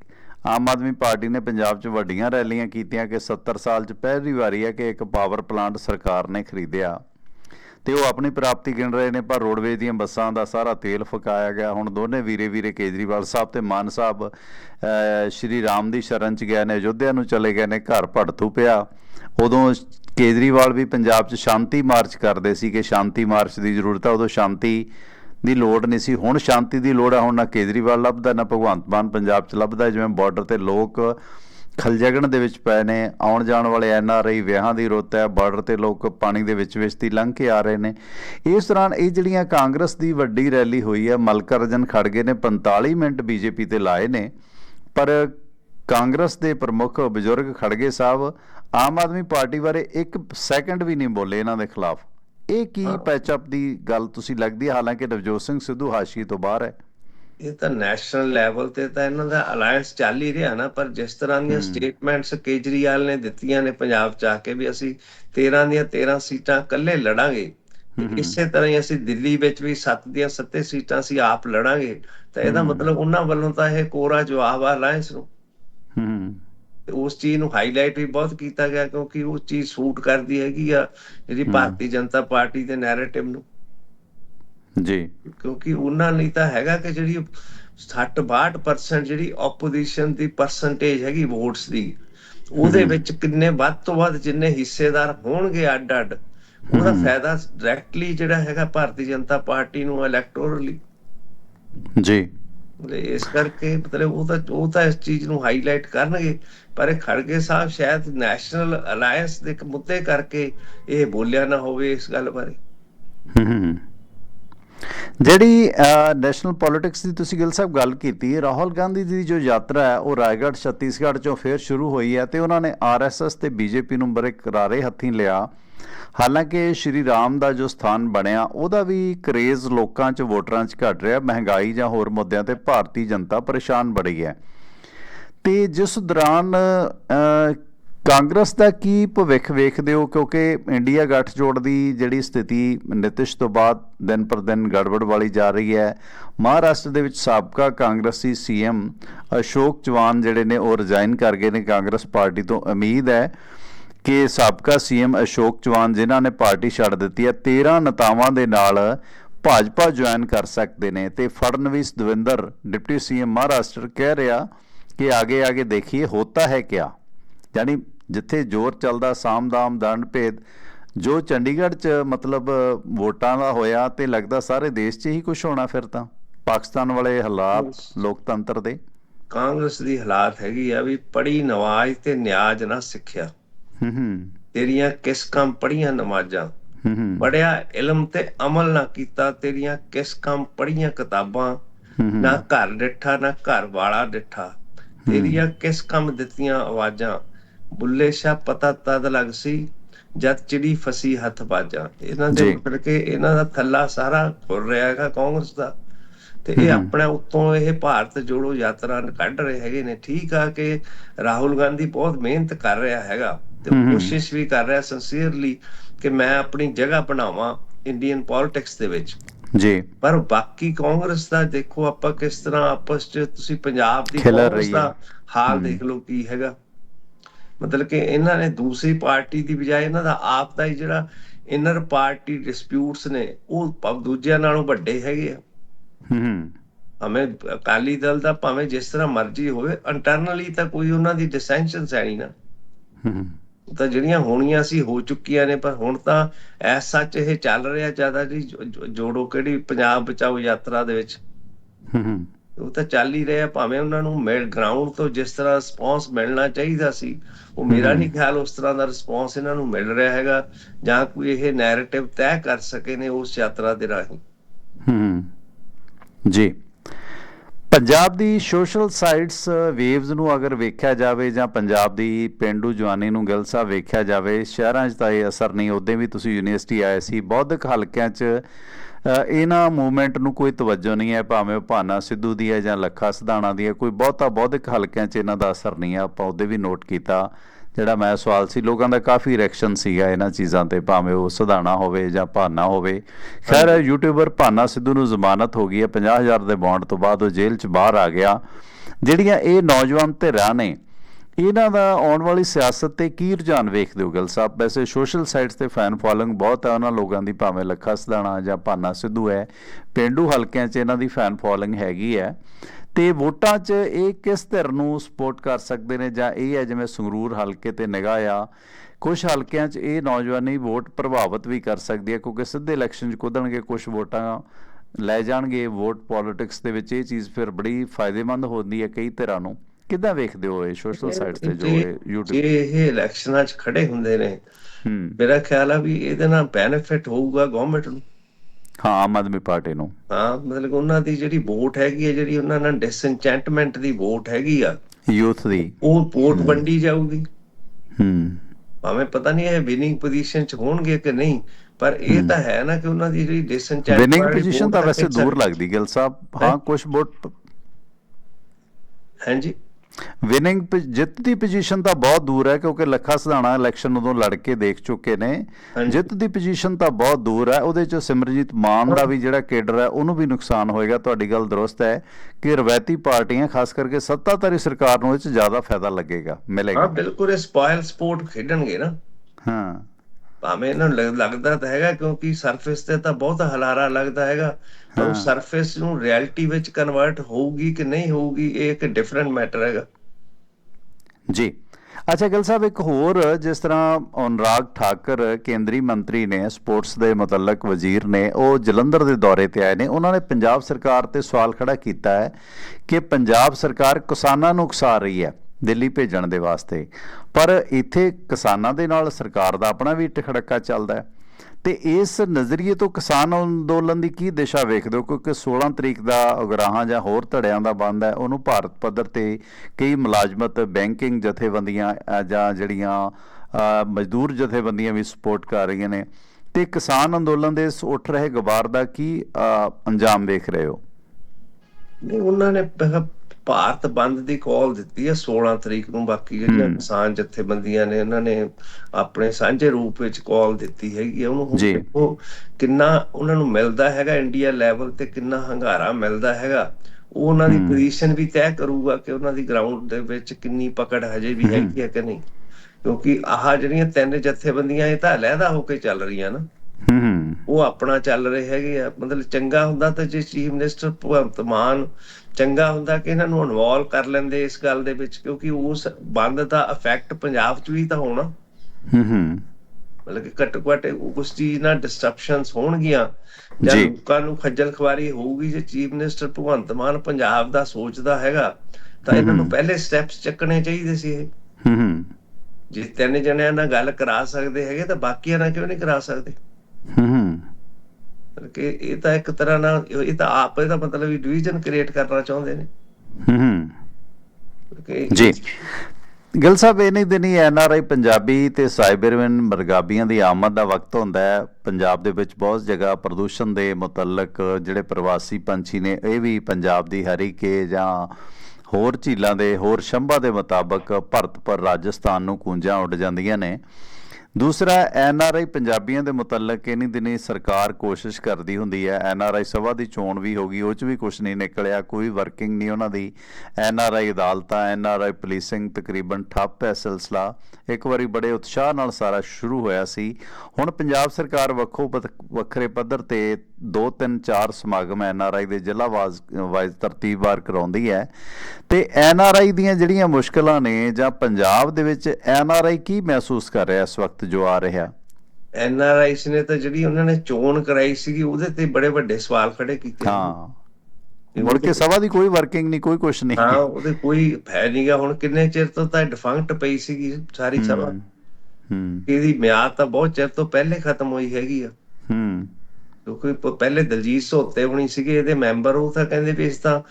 ਆਮ ਆਦਮੀ ਪਾਰਟੀ ਨੇ ਪੰਜਾਬ 'ਚ ਵੱਡੀਆਂ ਰੈਲੀਆਂ ਕੀਤੀਆਂ ਕਿ 70 ਸਾਲ 'ਚ ਪਹਿਲੀ ਵਾਰੀ ਹੈ ਕਿ ਇੱਕ ਪਾਵਰ ਪਲਾਂਟ ਸਰਕਾਰ ਨੇ ਖਰੀਦਿਆ। ਤੇ ਉਹ ਆਪਣੀ ਪ੍ਰਾਪਤੀ ਗਿਣ ਰਹੇ ਨੇ, ਪਰ ਰੋਡਵੇਜ਼ ਦੀਆਂ ਬੱਸਾਂ ਦਾ ਸਾਰਾ ਤੇਲ ਫਕਾਇਆ ਗਿਆ। ਹੁਣ ਦੋਨੇ ਵੀਰੇ ਵੀਰੇ ਕੇਜਰੀਵਾਲ ਸਾਹਿਬ ਤੇ ਮਾਨ ਸਾਹਿਬ ਸ਼੍ਰੀ ਰਾਮ ਦੀ ਸ਼ਰਨ 'ਚ ਗਏ ਨੇ, ਅਯੁੱਧਿਆ ਨੂੰ ਚਲੇ ਗਏ ਨੇ, ਘਰ ਭੜਥੂ ਪਿਆ। ਉਦੋਂ ਕੇਜਰੀਵਾਲ ਵੀ ਪੰਜਾਬ 'ਚ ਸ਼ਾਂਤੀ ਮਾਰਚ ਕਰਦੇ ਸੀ ਕਿ ਸ਼ਾਂਤੀ ਮਾਰਚ ਦੀ ਜ਼ਰੂਰਤ ਹੈ ਉਦੋਂ ਸ਼ਾਂਤੀ ਦੀ ਲੋੜ ਨਹੀਂ ਸੀ। ਹੁਣ ਸ਼ਾਂਤੀ ਦੀ ਲੋੜ ਹੈ ਹੁਣ ਨਾ ਕੇਜਰੀਵਾਲ ਲੱਭਦਾ, ਨਾ ਭਗਵੰਤ ਮਾਨ ਪੰਜਾਬ 'ਚ ਲੱਭਦਾ, ਜਿਵੇਂ ਬਾਰਡਰ ਤੇ ਲੋਕ ਖਲਜਗਣ ਦੇ ਵਿੱਚ ਪਏ ਨੇ। ਆਉਣ ਜਾਣ ਵਾਲੇ ਐਨ ਆਰ ਆਈ ਵਿਆਹਾਂ ਦੀ ਰੁੱਤ ਹੈ। ਬਾਰਡਰ ਤੇ ਲੋਕ ਪਾਣੀ ਦੇ ਵਿੱਚ ਵਿੱਚ ਦੀ ਲੰਘ ਕੇ ਆ ਰਹੇ ਨੇ। ਇਸ ਦੌਰਾਨ ਇਹ ਜਿਹੜੀਆਂ ਕਾਂਗਰਸ ਦੀ ਵੱਡੀ ਰੈਲੀ ਹੋਈ ਹੈ ਮਲਕਰਜਨ ਖੜਗੇ ਨੇ। 45 ਮਿੰਟ ਬੀਜੇਪੀ ਤੇ ਲਾਏ ਨੇ। ਪਰ ਕਾਂਗਰਸ ਦੇ ਪ੍ਰਮੁੱਖ ਬਜ਼ੁਰਗ ਖੜਗੇ ਸਾਹਿਬ ਆਮ ਆਦਮੀ ਪਾਰਟੀ ਬਾਰੇ ਇੱਕ ਸੈਕਿੰਡ ਵੀ ਨਹੀਂ ਬੋਲੇ ਇਹਨਾਂ ਦੇ ਖਿਲਾਫ। ਇਹ ਕੀ ਪੈਚਅਪ ਦੀ ਗੱਲ ਤੁਸੀਂ ਲੱਗਦੀ ਹੈ? ਹਾਲਾਂਕਿ ਨਵਜੋਤ ਸਿੰਘ ਸਿੱਧੂ ਹਾਸ਼ੀ ਤੋਂ ਬਾਹਰ ਹੈ। ਇਹ ਤਾਂ ਨੈਸ਼ਨਲ ਲੈਵਲ ਤੇ ਤਾਂ ਇਹਨਾਂ ਦਾ ਅਲਾਈਅੰਸ ਚੱਲ ਹੀ ਰਿਹਾ ਨਾ ਪਰ ਜਿਸ ਤਰ੍ਹਾਂ ਦੀਆਂ ਸਟੇਟਮੈਂਟਸ ਕੇਜਰੀਵਾਲ ਨੇ ਦਿੱਤੀਆਂ ਨੇ ਪੰਜਾਬ ਚ ਆ ਕੇ ਵੀ ਅਸੀਂ 13 ਦੀਆਂ 13 ਸੀਟਾਂ ਇਕੱਲੇ ਲੜਾਂਗੇ ਇਸੇ ਤਰ੍ਹਾਂ ਹੀ ਅਸੀਂ ਦਿੱਲੀ ਵਿੱਚ ਵੀ 7 ਦੀਆਂ 7 ਸੀਟਾਂ ਅਸੀਂ ਆਪ ਲੜਾਂਗੇ ਤਾਂ ਇਹਦਾ ਮਤਲਬ ਉਹਨਾਂ ਵੱਲੋਂ ਤਾਂ ਇਹ ਕੋਰਾ ਜਵਾਬ ਆ ਅਲਾਈਅੰਸ ਨੂੰ। ਹੂੰ। ਉਸ ਚੀਜ਼ ਨੂੰ ਹਾਈਲਾਈਟ ਵੀ ਬਹੁਤ ਕੀਤਾ ਗਿਆ ਕਿਉਂਕਿ ਉਹ ਚੀਜ਼ ਸੂਟ ਕਰਦੀ ਹੈਗੀ ਆ ਜਿਹੜੀ ਭਾਰਤੀ ਜਨਤਾ ਪਾਰਟੀ ਦੇ ਨੈਰੇਟਿਵ ਨੂੰ। ਜੀ। ਕਿਉਂਕਿ ਉਹਨਾਂ ਲਈ ਤਾਂ ਹੈਗਾ ਕਿ ਜਿਹੜੀ 60 62% ਜਿਹੜੀ ਆਪੋਜੀਸ਼ਨ ਦੀ ਪਰਸੈਂਟੇਜ ਹੈਗੀ ਵੋਟਸ ਦੀ ਉਹਦੇ ਵਿੱਚ ਕਿੰਨੇ ਵੱਧ ਤੋਂ ਵੱਧ ਜਿੰਨੇ ਹਿੱਸੇਦਾਰ ਹੋਣਗੇ ਅੱਡ ਅੱਡ ਉਹਦਾ ਫਾਇਦਾ ਡਾਇਰੈਕਟਲੀ ਜਿਹੜਾ ਹੈਗਾ ਭਾਰਤੀ ਜਨਤਾ ਪਾਰਟੀ ਨੂੰ ਇਲੈਕਟੋਰਲੀ ਜੀ। ਇਸ ਕਰਕੇ ਮਤਲਬ ਉਹ ਤਾਂ ਉਹ ਤਾਂ ਇਸ ਚੀਜ਼ ਨੂੰ ਹਾਈਲਾਈਟ ਕਰਨਗੇ ਪਰ ਇਹ ਖੜਗੇ ਸਾਹਿਬ ਸ਼ਾਇਦ ਨੈਸ਼ਨਲ ਅਲਾਈਅੰਸ ਦੇ ਮੁੱਦੇ ਕਰਕੇ ਇਹ ਬੋਲਿਆ ਨਾ ਹੋਵੇ ਇਸ ਗੱਲ ਬਾਰੇ। ਹਮ। ਜਿਹੜੀ ਨੈਸ਼ਨਲ ਪੋਲਿਟਿਕਸ ਦੀ ਤੁਸੀਂ ਗਿਲ ਸਾਹਿਬ ਗੱਲ ਕੀਤੀ, ਰਾਹੁਲ ਗਾਂਧੀ ਦੀ ਜੋ ਯਾਤਰਾ ਹੈ, ਉਹ ਰਾਏਗੜ੍ਹ, ਛੱਤੀਸਗੜ੍ਹ ਚੋਂ ਫੇਰ ਸ਼ੁਰੂ ਹੋਈ ਹੈ ਤੇ ਉਹਨਾਂ ਨੇ ਆਰਐਸਐਸ ਤੇ ਬੀਜੇਪੀ ਨੂੰ ਬੜੇ ਕਰਾਰੇ ਹੱਥੀਂ ਲਿਆ। ਹਾਲਾਂਕਿ ਸ਼੍ਰੀ ਰਾਮ ਦਾ ਜੋ ਸਥਾਨ ਬਣਿਆ, ਉਹਦਾ ਵੀ ਕਰੇਜ਼ ਲੋਕਾਂ 'ਚ, ਵੋਟਰਾਂ 'ਚ ਘਟ ਰਿਹਾ। ਮਹਿੰਗਾਈ ਜਾਂ ਹੋਰ ਮੁੱਦਿਆਂ ਤੇ ਭਾਰਤੀ ਜਨਤਾ ਪਰੇਸ਼ਾਨ ਬੜੀ ਹੈ। ਤੇ ਜਿਸ ਦੌਰਾਨ ਕਾਂਗਰਸ ਦਾ ਕੀ ਭਵਿੱਖ ਵੇਖਦੇ ਹੋ? ਕਿਉਂਕਿ ਇੰਡੀਆ ਗੱਠਜੋੜ ਦੀ ਜਿਹੜੀ ਸਥਿਤੀ ਨਿਤਿਸ਼ ਤੋਂ ਬਾਅਦ ਦਿਨ ਪਰ ਦਿਨ ਗੜਬੜ ਵਾਲੀ ਜਾ ਰਹੀ ਹੈ। ਮਹਾਰਾਸ਼ਟਰ ਦੇ ਵਿੱਚ ਸਾਬਕਾ ਕਾਂਗਰਸੀ ਸੀਐਮ ਅਸ਼ੋਕ ਚਵਾਨ ਜਿਹੜੇ ਨੇ ਉਹ ਰਿਜ਼ਾਈਨ ਕਰ ਗਏ ਨੇ। ਕਾਂਗਰਸ ਪਾਰਟੀ ਤੋਂ ਉਮੀਦ ਹੈ ਕਿ ਸਾਬਕਾ ਸੀਐਮ ਅਸ਼ੋਕ ਚਵਾਨ ਜਿਨ੍ਹਾਂ ਨੇ ਪਾਰਟੀ ਛੱਡ ਦਿੱਤੀ ਹੈ 13 ਨੇਤਾਵਾਂ ਦੇ ਨਾਲ ਭਾਜਪਾ ਜੁਆਇਨ ਕਰ ਸਕਦੇ ਨੇ। ਤੇ ਫੜਨਵੀਸ ਦਵਿੰਦਰ, ਡਿਪਟੀ ਸੀਐਮ ਮਹਾਰਾਸ਼ਟਰ ਕਹਿ ਰਿਹਾ ਕਿ ਆਗੇ ਆਗੇ ਦੇਖੀਏ, ਹੋਤਾ ਹੈ ਕਿਆ? ਯਾਨੀ ਜਿੱਥੇ ਜ਼ੋਰ ਚੱਲਦਾ ਸਾਮਦਾਮ ਦੰਡ ਭੇਦ ਜੋ ਚੰਡੀਗੜ੍ਹ 'ਚ ਮਤਲਬ ਵੋਟਾਂ ਦਾ ਹੋਇਆ ਤੇ ਲੱਗਦਾ ਸਾਰੇ ਦੇਸ਼ 'ਚ ਹੀ ਕੁਝ ਹੋਣਾ ਫਿਰ ਤਾਂ। ਪਾਕਿਸਤਾਨ ਵਾਲੇ ਹਾਲਾਤ ਲੋਕਤੰਤਰ ਦੇ। ਕਾਂਗਰਸ ਦੀ ਹਾਲਾਤ ਹੈਗੀ ਆ ਵੀ ਪੜੀ ਨਵਾਜ਼ ਤੇ ਨਿਆਜ਼ ਨਾ ਸਿੱਖਿਆ। ਹੂੰ ਹੂੰ। ਤੇਰੀਆਂ ਕਿਸ ਕੰਮ ਪੜੀਆਂ ਨਮਾਜ਼ਾਂ ਹੂੰ ਹੂੰ। ਪੜਿਆ ਇਲਮ ਤੇ ਅਮਲ ਨਾ ਕੀਤਾ ਤੇਰੀਆਂ ਕਿਸ ਕੰਮ ਪੜੀਆਂ ਕਿਤਾਬਾਂ? ਨਾ ਘਰ ਡਿੱਠਾ ਨਾ ਘਰ ਵਾਲਾ ਡਿੱਠਾ। ਤੇਰੀਆਂ ਕਿਸ ਕੰਮ ਦਿੱਤੀਆਂ ਆਵਾਜ਼ਾਂ? ਬੁੱਲੇ ਸ਼ਾ ਪਤਾ ਤਦ ਲੱਗ ਸੀ ਜਦ ਚਿੜੀ ਫਸੀ ਹੱਥ ਬਾਜਾਂ। ਇਹਨਾਂ ਦੇ। ਉੱਪਰ ਕੇ ਇਹਨਾਂ ਦਾ ਥੱਲਾ ਸਾਰਾ ਖੁਰ ਰਿਹਾ ਹੈਗਾ ਕਾਂਗਰਸ ਦਾ। ਤੇ ਇਹ ਆਪਣੇ ਉੱਤੋਂ ਇਹ ਭਾਰਤ ਜੋੜੋ ਯਾਤਰਾ ਕੱਢ ਰਹੇ ਹੈਗੇ ਨੇ। ਠੀਕ ਆ ਕਿ ਰਾਹੁਲ ਗਾਂਧੀ ਬਹੁਤ ਮਿਹਨਤ ਕਰ ਰਿਹਾ ਹੈਗਾ ਤੇ। ਕੋਸ਼ਿਸ਼ ਵੀ ਕਰ ਰਿਹਾ ਸਿੰਸੀਅਰਲੀ ਕਿ ਮੈਂ ਆਪਣੀ ਜਗ੍ਹਾ ਬਣਾਵਾਂ ਇੰਡੀਅਨ ਪੋਲਿਟਿਕਸ ਦੇ ਵਿੱਚ। ਜੀ। ਪਰ ਬਾਕੀ ਕਾਂਗਰਸ ਦਾ ਦੇਖੋ ਆਪਾਂ ਕਿਸ ਤਰ੍ਹਾਂ ਆਪਸ ਚ ਤੁਸੀਂ ਪੰਜਾਬ ਦੀ ਕਾਂਗਰਸ ਦਾ। ਹਾਲ ਦੇਖ ਲਓ ਕੀ ਹੈਗਾ। ਮਤਲਬ ਕਿ ਇਹਨਾਂ ਨੇ ਦੂਸਰੀ ਪਾਰਟੀ ਦੀ ਬਜਾਏ ਇਹਨਾਂ ਦਾ ਆਪ ਦਾ ਹੀ ਜਿਹੜਾ ਇਨਰ ਪਾਰਟੀ ਡਿਸਪਿਊਟਸ ਨੇ ਉਹ ਦੂਜਿਆਂ ਨਾਲੋਂ ਵੱਡੇ ਹੈਗੇ ਆ। ਹੂੰ ਭਾਵੇਂ ਅਕਾਲੀ ਦਲ ਦਾ ਭਾਵੇਂ ਜਿਸ ਤਰ੍ਹਾਂ ਮਰਜ਼ੀ ਹੋਵੇ ਇੰਟਰਨਲੀ ਤਾਂ ਕੋਈ ਉਹਨਾਂ ਦੀ ਡਿਸੈਂਸ਼ਨਸ ਹੈ ਨਹੀਂ ਨਾ। ਤਾਂ ਜਿਹੜੀਆਂ ਹੋਣੀਆਂ ਸੀ ਹੋ ਚੁੱਕੀਆਂ ਨੇ ਪਰ ਹੁਣ ਤਾਂ ਐਸ ਸੱਚ ਇਹ ਚੱਲ ਰਿਹਾ ਜ਼ਿਆਦਾ ਜੀ ਜੋੜੋ ਕਿਹੜੀ ਪੰਜਾਬ ਬਚਾਓ ਯਾਤਰਾ ਦੇ ਵਿੱਚ। ਹੂੰ। ਉਹ ਤਾਂ ਚੱਲ ਹੀ ਰਿਹਾ ਭਾਵੇਂ ਉਹਨਾਂ ਨੂੰ ਮਿਲ ਗਰਾਊਂਡ ਤੋਂ ਜਿਸ ਤਰ੍ਹਾਂ ਰਿਸਪੌਂਸ ਮਿਲਣਾ ਚਾਹੀਦਾ ਸੀ ਉਹ ਮੇਰਾ ਨਹੀਂ ਖਿਆਲ ਉਸ ਤਰ੍ਹਾਂ ਦਾ ਰਿਸਪੌਂਸ ਇਹਨਾਂ ਨੂੰ ਮਿਲ ਰਿਹਾ ਹੈਗਾ ਜਾਂ ਕੋਈ ਇਹ ਨੈਰੇਟਿਵ ਤੈਅ ਕਰ ਸਕੇ ਨੇ ਉਸ ਯਾਤਰਾ ਦੇ ਰਾਹੀਂ। ਹੂੰ। ਜੀ। ਪੰਜਾਬ ਦੀ ਸੋਸ਼ਲ ਸਾਈਟਸ ਵੇਵਸ ਨੂੰ ਅਗਰ ਵੇਖਿਆ ਜਾਵੇ ਜਾਂ ਪੰਜਾਬ ਦੀ ਪਿੰਡੂ ਜਵਾਨੀ ਨੂੰ ਗਿੱਲ ਸਾਹਿਬ ਵੇਖਿਆ ਜਾਵੇ ਸ਼ਹਿਰਾਂ 'ਚ ਤਾਂ ਇਹ ਅਸਰ ਨਹੀਂ ਉਦੋਂ ਵੀ ਤੁਸੀਂ ਯੂਨੀਵਰਸਿਟੀ ਆਏ ਸੀ ਬੌਧਿਕ ਹਲਕਿਆਂ 'ਚ ਇਹਨਾਂ ਮੂਵਮੈਂਟ ਨੂੰ ਕੋਈ ਤਵੱਜੋ ਨਹੀਂ ਹੈ ਭਾਵੇਂ ਉਹ ਭਾਨਾ ਸਿੱਧੂ ਦੀ ਹੈ ਜਾਂ ਲੱਖਾ ਸਿਧਾਣਾ ਦੀ ਹੈ ਕੋਈ ਬਹੁਤਾ ਬੌਧਿਕ ਹਲਕਿਆਂ 'ਚ ਇਹਨਾਂ ਦਾ ਅਸਰ ਨਹੀਂ ਹੈ। ਆਪਾਂ ਉਹਦੇ ਵੀ ਨੋਟ ਕੀਤਾ ਜਿਹੜਾ ਮੈਂ ਸਵਾਲ ਸੀ ਲੋਕਾਂ ਦਾ ਕਾਫੀ ਰਿਐਕਸ਼ਨ ਸੀਗਾ ਇਹਨਾਂ ਚੀਜ਼ਾਂ ਤੇ ਭਾਵੇਂ ਉਹ ਸਿਧਾਣਾ ਹੋਵੇ ਜਾਂ ਭਾਨਾ ਹੋਵੇ। ਖੈਰ ਯੂਟਿਊਬਰ ਭਾਨਾ ਸਿੱਧੂ ਨੂੰ ਜ਼ਮਾਨਤ ਹੋ ਗਈ ਹੈ 50000 ਦੇ ਬੌਂਡ ਤੋਂ ਬਾਅਦ ਉਹ ਜੇਲ੍ਹ 'ਚ ਬਾਹਰ ਆ ਗਿਆ। ਜਿਹੜੀਆਂ ਇਹ ਨੌਜਵਾਨ ਧਿਰਾਂ ਨੇ ਇਹਨਾਂ ਦਾ ਆਉਣ ਵਾਲੀ ਸਿਆਸਤ ਤੇ ਕੀ ਰੁਝਾਨ ਵੇਖਦੇ ਹੋ ਗਿੱਲ ਸਾਹਿਬ? ਵੈਸੇ ਸੋਸ਼ਲ ਸਾਈਟਸ ਤੇ ਫੈਨ ਫੋਲੋਇੰਗ ਬਹੁਤ ਹੈ ਉਹਨਾਂ ਲੋਕਾਂ ਦੀ ਭਾਵੇਂ ਲੱਖਾ ਸਦਾਣਾ ਜਾਂ ਭਾਨਾ ਸਿੱਧੂ ਹੈ, ਪਿੰਡੂ ਹਲਕਿਆਂ 'ਚ ਇਹਨਾਂ ਦੀ ਫੈਨ ਫੋਲੋਇੰਗ ਹੈਗੀ ਹੈ। ਤੇ ਵੋਟਾਂ 'ਚ ਇਹ ਕਿਸ ਧਿਰ ਨੂੰ ਸਪੋਰਟ ਕਰ ਸਕਦੇ ਨੇ? ਜਾਂ ਇਹ ਹੈ ਜਿਵੇਂ ਸੰਗਰੂਰ ਹਲਕੇ ਤੇ ਨਿਗਾਹ ਆ ਕੁਝ ਹਲਕਿਆਂ 'ਚ ਇਹ ਨੌਜਵਾਨੀ ਵੋਟ ਪ੍ਰਭਾਵਿਤ ਵੀ ਕਰ ਸਕਦੀ ਹੈ, ਕਿਉਂਕਿ ਸਿੱਧੇ ਇਲੈਕਸ਼ਨ 'ਚ ਕੁੱਦਣਗੇ ਕੁਝ ਵੋਟਾਂ ਲੈ ਜਾਣਗੇ, ਵੋਟ ਪੋਲਿਟਿਕਸ ਦੇ ਵਿੱਚ ਇਹ ਚੀਜ਼ ਫਿਰ ਬੜੀ ਫਾਇਦੇਮੰਦ ਹੁੰਦੀ ਹੈ ਕਈ ਧਿਰਾਂ ਨੂੰ। ਕਿੱਦਾਂ ਵੇਖਦੇ ਹੋ ਇਹ ਸੋਸ਼ਲ ਸਾਈਟਸ ਤੇ ਜੋ ਇਹ YouTube ਇਹ ਇਲੈਕਸ਼ਨਾਂ 'ਚ ਖੜੇ ਹੁੰਦੇ ਨੇ ਹੂੰ। ਮੇਰਾ ਖਿਆਲ ਆ ਵੀ ਇਹਦੇ ਨਾਲ ਬੈਨੀਫਿਟ ਹੋਊਗਾ ਗਵਰਨਮੈਂਟ ਨੂੰ। ਹਾਂ ਆਮ ਆਦਮੀ ਪਾਰਟੀ ਨੂੰ। ਹਾਂ ਮਤਲਬ ਉਹਨਾਂ ਦੀ ਜਿਹੜੀ ਵੋਟ ਹੈਗੀ ਹੈ ਜਿਹੜੀ ਉਹਨਾਂ ਨਾਲ ਡਿਸਐਨਚੈਂਟਮੈਂਟ ਦੀ ਵੋਟ ਹੈਗੀ ਆ ਯੂਥ ਦੀ। ਉਹ ਵੋਟ ਵੰਡੀ ਜਾਊਗੀ। ਹੂੰ। ਭਾਵੇਂ ਪਤਾ ਨਹੀਂ ਇਹ ਵਿਨਿੰਗ ਪੋਜੀਸ਼ਨ 'ਚ ਹੋਣਗੇ ਕਿ ਨਹੀਂ ਪਰ ਇਹ ਤਾਂ ਹੈ ਨਾ ਕਿ ਉਹਨਾਂ ਦੀ ਜਿਹੜੀ ਡਿਸਐਨਚੈਂਟਮੈਂਟ ਵਿਨਿੰਗ ਪੋਜੀਸ਼ਨ ਤਾਂ ਵੈਸੇ ਦੂਰ ਲੱਗਦੀ ਗਿੱਲ ਸਾਹਿਬ। ਹਾਂ ਕੁਝ ਵੋਟ ਹਾਂਜੀ। ਵਿਨਿੰਗ ਜਿੱਤ ਦੀ ਪੋਜੀਸ਼ਨ ਤਾਂ ਬਹੁਤ ਦੂਰ ਹੈ ਕਿਉਂਕਿ ਲੱਖਾ ਸਿਧਾਣਾ ਇਲੈਕਸ਼ਨ ਉਦੋਂ ਲੜ ਕੇ ਦੇਖ ਚੁੱਕੇ ਨੇ। ਜਿੱਤ ਦੀ ਪੋਜੀਸ਼ਨ ਤਾਂ ਬਹੁਤ ਦੂਰ ਹੈ ਉਹਦੇ ਚ ਸਿਮਰਜੀਤ ਮਾਨ ਦਾ ਵੀ ਜਿਹੜਾ ਕੇਡਰ ਹੈ ਉਹਨੂੰ ਵੀ ਨੁਕਸਾਨ ਹੋਏਗਾ ਤੁਹਾਡੀ ਗੱਲ ਦਰੁਸਤ ਹੈ ਕਿ ਰਵਾਇਤੀ ਪਾਰਟੀਆਂ ਖਾਸ ਕਰਕੇ ਸੱਤਾਧਾਰੀ ਸਰਕਾਰ ਨੂੰ ਇਹ ਚ ਜ਼ਿਆਦਾ ਫਾਇਦਾ ਲੱਗੇਗਾ ਹਾਂ ਮਿਲੇਗਾ ਬਿਲਕੁਲ ਇਹ ਸਪਾਇਲ ਸਪੋਰਟ ਖੇਡਣਗੇ ਨਾ। ਹਾਂ। ਭਾਵੇਂ ਇਹਨਾਂ ਨੂੰ ਲੱਗ- ਲੱਗਦਾ ਤਾਂ ਹੈਗਾ ਕਿਉਂਕਿ ਸਰਫੇਸ ਤੇ ਤਾਂ ਬਹੁਤ ਹਲਾਰਾ ਲੱਗਦਾ ਹੈਗਾ। ਪਰ ਉਹ। ਸਰਫੇਸ ਨੂੰ ਰਿਐਲਿਟੀ ਵਿੱਚ ਕਨਵਰਟ ਹੋਊਗੀ ਕਿ ਨਹੀਂ ਹੋਊਗੀ ਇਹ ਇੱਕ ਡਿਫਰੈਂਟ ਮੈਟਰ ਹੈਗਾ। ਜੀ। ਅੱਛਾ ਗਿੱਲ ਸਾਹਿਬ ਇੱਕ ਹੋਰ ਜਿਸ ਤਰ੍ਹਾਂ ਅਨੁਰਾਗ ਠਾਕਰ ਕੇਂਦਰੀ ਮੰਤਰੀ ਨੇ ਸਪੋਰਟਸ ਦੇ ਮੁਤਲਕ ਵਜ਼ੀਰ ਨੇ ਉਹ ਜਲੰਧਰ ਦੇ ਦੌਰੇ ਤੇ ਆਏ ਨੇ। ਉਹਨਾਂ ਨੇ ਪੰਜਾਬ ਸਰਕਾਰ ਤੇ ਸਵਾਲ ਖੜਾ ਕੀਤਾ ਹੈ ਕਿ ਪੰਜਾਬ ਸਰਕਾਰ ਕਿਸਾਨਾਂ ਨੂੰ ਉਕਸਾ ਰਹੀ ਹੈ। ਦਿੱਲੀ ਭੇਜਣ ਦੇ ਵਾਸਤੇ। ਪਰ ਇੱਥੇ ਕਿਸਾਨਾਂ ਦੇ ਨਾਲ ਸਰਕਾਰ ਦਾ ਆਪਣਾ ਵੀ ਟਖੜਕਾ ਚੱਲਦਾ ਹੈ। ਤੇ ਇਸ ਨਜ਼ਰੀਏ ਤੋਂ ਕਿਸਾਨ ਅੰਦੋਲਨ ਦੀ ਕੀ ਦਿਸ਼ਾ ਵੇਖਦੇ ਹੋ? ਕਿਉਂਕਿ 16 ਤਰੀਕ ਦਾ ਉਗਰਾਹਾਂ ਜਾਂ ਹੋਰ ਧੜਿਆਂ ਦਾ ਬੰਦ ਹੈ, ਉਹਨੂੰ ਭਾਰਤ ਪੱਧਰ ਤੇ ਕਈ ਮੁਲਾਜ਼ਮਤ ਬੈਂਕਿੰਗ ਜਥੇਬੰਦੀਆਂ ਜਾਂ ਜਿਹੜੀਆਂ ਮਜ਼ਦੂਰ ਜਥੇਬੰਦੀਆਂ ਵੀ ਸਪੋਰਟ ਕਰ ਰਹੀਆਂ ਨੇ। ਤੇ ਕਿਸਾਨ ਅੰਦੋਲਨ ਦੇ ਇਸ ਉੱਠ ਰਹੇ ਗਵਾਰ ਦਾ ਕੀ ਅੰਜਾਮ ਵੇਖ ਰਹੇ ਹੋ? ਨਹੀਂ, ਉਹਨਾਂ ਨੇ ਭਾਰਤ ਬੰਦ ਦੀ ਕਾਲ ਦਿੱਤੀ ਹੈ 16 ਤਰੀਕ ਨੂੰ ਬਾਕੀ ਜਿਹੜੀਆਂ। ਕਿਸਾਨ ਜਥੇਬੰਦੀਆਂ ਨੇ ਉਹਨਾਂ ਨੇ ਆਪਣੇ ਸਾਂਝੇ ਰੂਪ ਵਿੱਚ ਕਾਲ ਦਿੱਤੀ ਹੈਗੀ ਉਹਨੂੰ। ਦੇਖੋ ਕਿੰਨਾ ਉਹਨਾਂ ਨੂੰ ਮਿਲਦਾ ਹੈਗਾ ਇੰਡੀਆ ਲੈਵਲ ਤੇ ਕਿੰਨਾ ਹੰਗਾਰਾ ਮਿਲਦਾ ਹੈਗਾ ਉਹ ਉਹਨਾਂ ਦੀ। ਪੋਜੀਸ਼ਨ ਵੀ ਤੈਅ ਕਰੂਗਾ ਕਿ ਉਹਨਾਂ ਦੀ ਗਰਾਊਂਡ ਦੇ ਵਿੱਚ ਕਿੰਨੀ ਪਕੜ ਹਜੇ ਵੀ। ਹੈਗੀ ਹੈ ਕਿ ਨਹੀਂ ਕਿਉਂਕਿ ਆਹ ਜਿਹੜੀਆਂ ਤਿੰਨ ਜਥੇਬੰਦੀਆਂ ਇਹ ਤਾਂ ਅਲੱਗਾ ਹੋ ਕੇ ਚੱਲ ਰਹੀਆਂ ਨਾ ਹੂੰ ਹੂੰ ਉਹ ਆਪਣਾ ਚੱਲ ਰਹੇ ਹੈਗੇ ਆ ਮਤਲਬ ਚੰਗਾ ਹੁੰਦਾ ਤਾਂ ਜੇ ਚੀਫ ਮਿਨਿਸਟਰ ਭਗਵੰਤ ਮਾਨ ਚੰਗਾ ਹੁੰਦਾ ਕਿ ਇਹਨਾਂ ਨੂੰ ਇਨਵੋਲਵ ਕਰ ਲੈਂਦੇ ਇਸ ਗੱਲ ਦੇ ਵਿੱਚ ਕਿਉਂਕਿ ਉਸ ਬੰਦ ਦਾ ਇਫੈਕਟ ਪੰਜਾਬ 'ਚ ਵੀ ਤਾਂ ਹੋਣਾ। ਹੂੰ ਹੂੰ। ਮਤਲਬ ਕਿ ਘੱਟੋ ਘੱਟ ਉਸ ਚੀਜ਼ ਨਾਲ ਡਿਸਟਰਪਸ਼ਨਸ ਹੋਣਗੀਆਂ। ਜਾਂ। ਲੋਕਾਂ ਨੂੰ ਖੱਜਲ ਖਵਾਰੀ ਹੋਊਗੀ ਜੇ ਚੀਫ ਮਿਨਿਸਟਰ ਭਗਵੰਤ ਮਾਨ ਪੰਜਾਬ ਦਾ ਸੋਚਦਾ ਹੈਗਾ ਤਾਂ ਇਹਨਾਂ ਨੂੰ। ਪਹਿਲੇ ਸਟੈਪਸ ਚੱਕਣੇ ਚਾਹੀਦੇ ਸੀ ਇਹ। ਹੂੰ ਹੂੰ। ਜੇ ਤਿੰਨ ਜਣਿਆਂ ਨਾਲ ਗੱਲ ਕਰਾ ਸਕਦੇ ਹੈਗੇ ਤਾਂ ਬਾਕੀਆਂ ਨਾਲ ਕਿਉਂ ਨਹੀਂ ਕਰਾ ਸਕਦੇ? ਹੂੰ। ਕਿ ਇਹ ਤਾਂ ਇੱਕ ਤਰ੍ਹਾਂ ਨਾਲ ਇਹ ਤਾਂ ਆਪ ਇਹਦਾ ਮਤਲਬ ਵੀ ਡਿਵੀਜ਼ਨ ਕ੍ਰੀਏਟ ਕਰਨਾ ਚਾਹੁੰਦੇ ਨੇ। ਹੂੰ ਜੀ। ਗਿੱਲ ਸਾਹਿਬ ਇਹ ਨਹੀਂ ਦਿਨੀ ਐਨਆਰਆਈ ਪੰਜਾਬੀ ਤੇ ਸਾਈਬਰਮੈਨ ਮਰਗਾਬੀਆਂ ਦੀ ਆਮਦ ਦਾ ਵਕਤ ਹੁੰਦਾ ਹੈ। ਪੰਜਾਬ ਦੇ ਵਿੱਚ ਬਹੁਤ ਜਗ੍ਹਾ ਪ੍ਰਦੂਸ਼ਣ ਦੇ ਮੁਤਲਕ ਜਿਹੜੇ ਪ੍ਰਵਾਸੀ ਪੰਛੀ ਨੇ ਇਹ ਵੀ ਪੰਜਾਬ ਦੀ ਹਰੀਕੇ ਜਾਂ ਹੋਰ ਝੀਲਾਂ ਦੇ ਹੋਰ ਸ਼ੰਭਾ ਦੇ ਮੁਤਾਬਕ ਭਰਤਪੁਰ ਰਾਜਸਥਾਨ ਨੂੰ ਕੂੰਜਾਂ ਉੱਡ ਜਾਂਦੀਆਂ ਨੇ। ਦੂਸਰਾ ਐਨਆਰਆਈ ਪੰਜਾਬੀਆਂ ਦੇ ਮੁਤਲਕ ਇਨੀ ਦਿਨੀ ਸਰਕਾਰ ਕੋਸ਼ਿਸ਼ ਕਰਦੀ ਹੁੰਦੀ ਹੈ। ਐਨਆਰਆਈ ਸਭਾ ਦੀ ਚੋਣ ਵੀ ਹੋ ਗਈ, ਉਹ ਚ ਵੀ ਕੁਝ ਨਹੀਂ ਨਿਕਲਿਆ, ਕੋਈ ਵਰਕਿੰਗ ਨਹੀਂ ਉਹਨਾਂ ਦੀ। ਐਨਆਰਆਈ ਅਦਾਲਤਾਂ ਐਨਆਰਆਈ ਪੁਲਿਸਿੰਗ ਤਕਰੀਬਨ ਠੱਪ ਹੈ ਸਿਲਸਿਲਾ। ਇੱਕ ਵਾਰੀ ਬੜੇ ਉਤਸ਼ਾਹ ਨਾਲ ਸਾਰਾ ਸ਼ੁਰੂ ਹੋਇਆ ਸੀ। ਹੁਣ ਪੰਜਾਬ ਸਰਕਾਰ ਵੱਖੋ ਪਤ- ਵੱਖਰੇ ਪੱਧਰ ਤੇ 2 3 4 ਸਮਾਗਮ ਐਨਆਰਆਈ ਦੇ ਜ਼ਿਲ੍ਹਾ ਵਾਈਜ਼ ਤਰਤੀਬਵਾਰ ਕਰਾਉਂਦੀ ਹੈ। ਤੇ ਐਨਆਰਆਈ ਦੀਆਂ ਜਿਹੜੀਆਂ ਮੁਸ਼ਕਲਾਂ ਨੇ ਜਾਂ ਪੰਜਾਬ ਦੇ ਵਿੱਚ ਐਨਆਰਆਈ ਕੀ ਮਹਿਸੂਸ ਕਰ ਰਿਹਾ ਇਸ ਵਕਤ ਜੋ ਆ ਰਿਹਾ? ਐਨਆਰਆਈਸ ਨੇ ਤਾਂ ਜਿਹੜੀ ਉਹਨਾਂ ਨੇ ਚੋਣ ਕਰਾਈ ਸੀਗੀ ਉਹਦੇ ਤੇ ਬੜੇ ਵੱਡੇ ਸਵਾਲ ਖੜੇ ਕੀਤੇ। ਹਾਂ। ਮੁੜ ਕੇ ਸਭਾ ਦੀ ਕੋਈ ਵਰਕਿੰਗ ਨਹੀਂ ਕੋਈ ਕੁਛ ਨਹੀਂ। ਹਾਂ ਉਹਦੇ ਕੋਈ ਹੈ ਨਹੀਂਗਾ ਹੁਣ ਕਿੰਨੇ ਚਿਰ ਤੋਂ ਤਾਂ ਡਿਫੰਕਟ ਪਈ ਸੀਗੀ ਸਾਰੀ ਸਭਾ। ਹੂੰ। ਇਹਦੀ ਮਿਆਦ ਤਾਂ ਬਹੁਤ ਚਿਰ ਤੋਂ ਪਹਿਲੇ ਖਤਮ ਹੋਈ ਹੈਗੀ ਆ। ਹੂੰ। ਕਿਉਂਕਿ ਪ- ਪਹਿਲੇ ਦਲਜੀਤ ਸੋਤੇ ਹੋਣੀ ਸੀਗੇ ਇਹਦੇ ਮੈਂਬਰ ਉਹ ਤਾਂ ਕਹਿੰਦੇ ਵੀ ਇਸ ਤਾਂ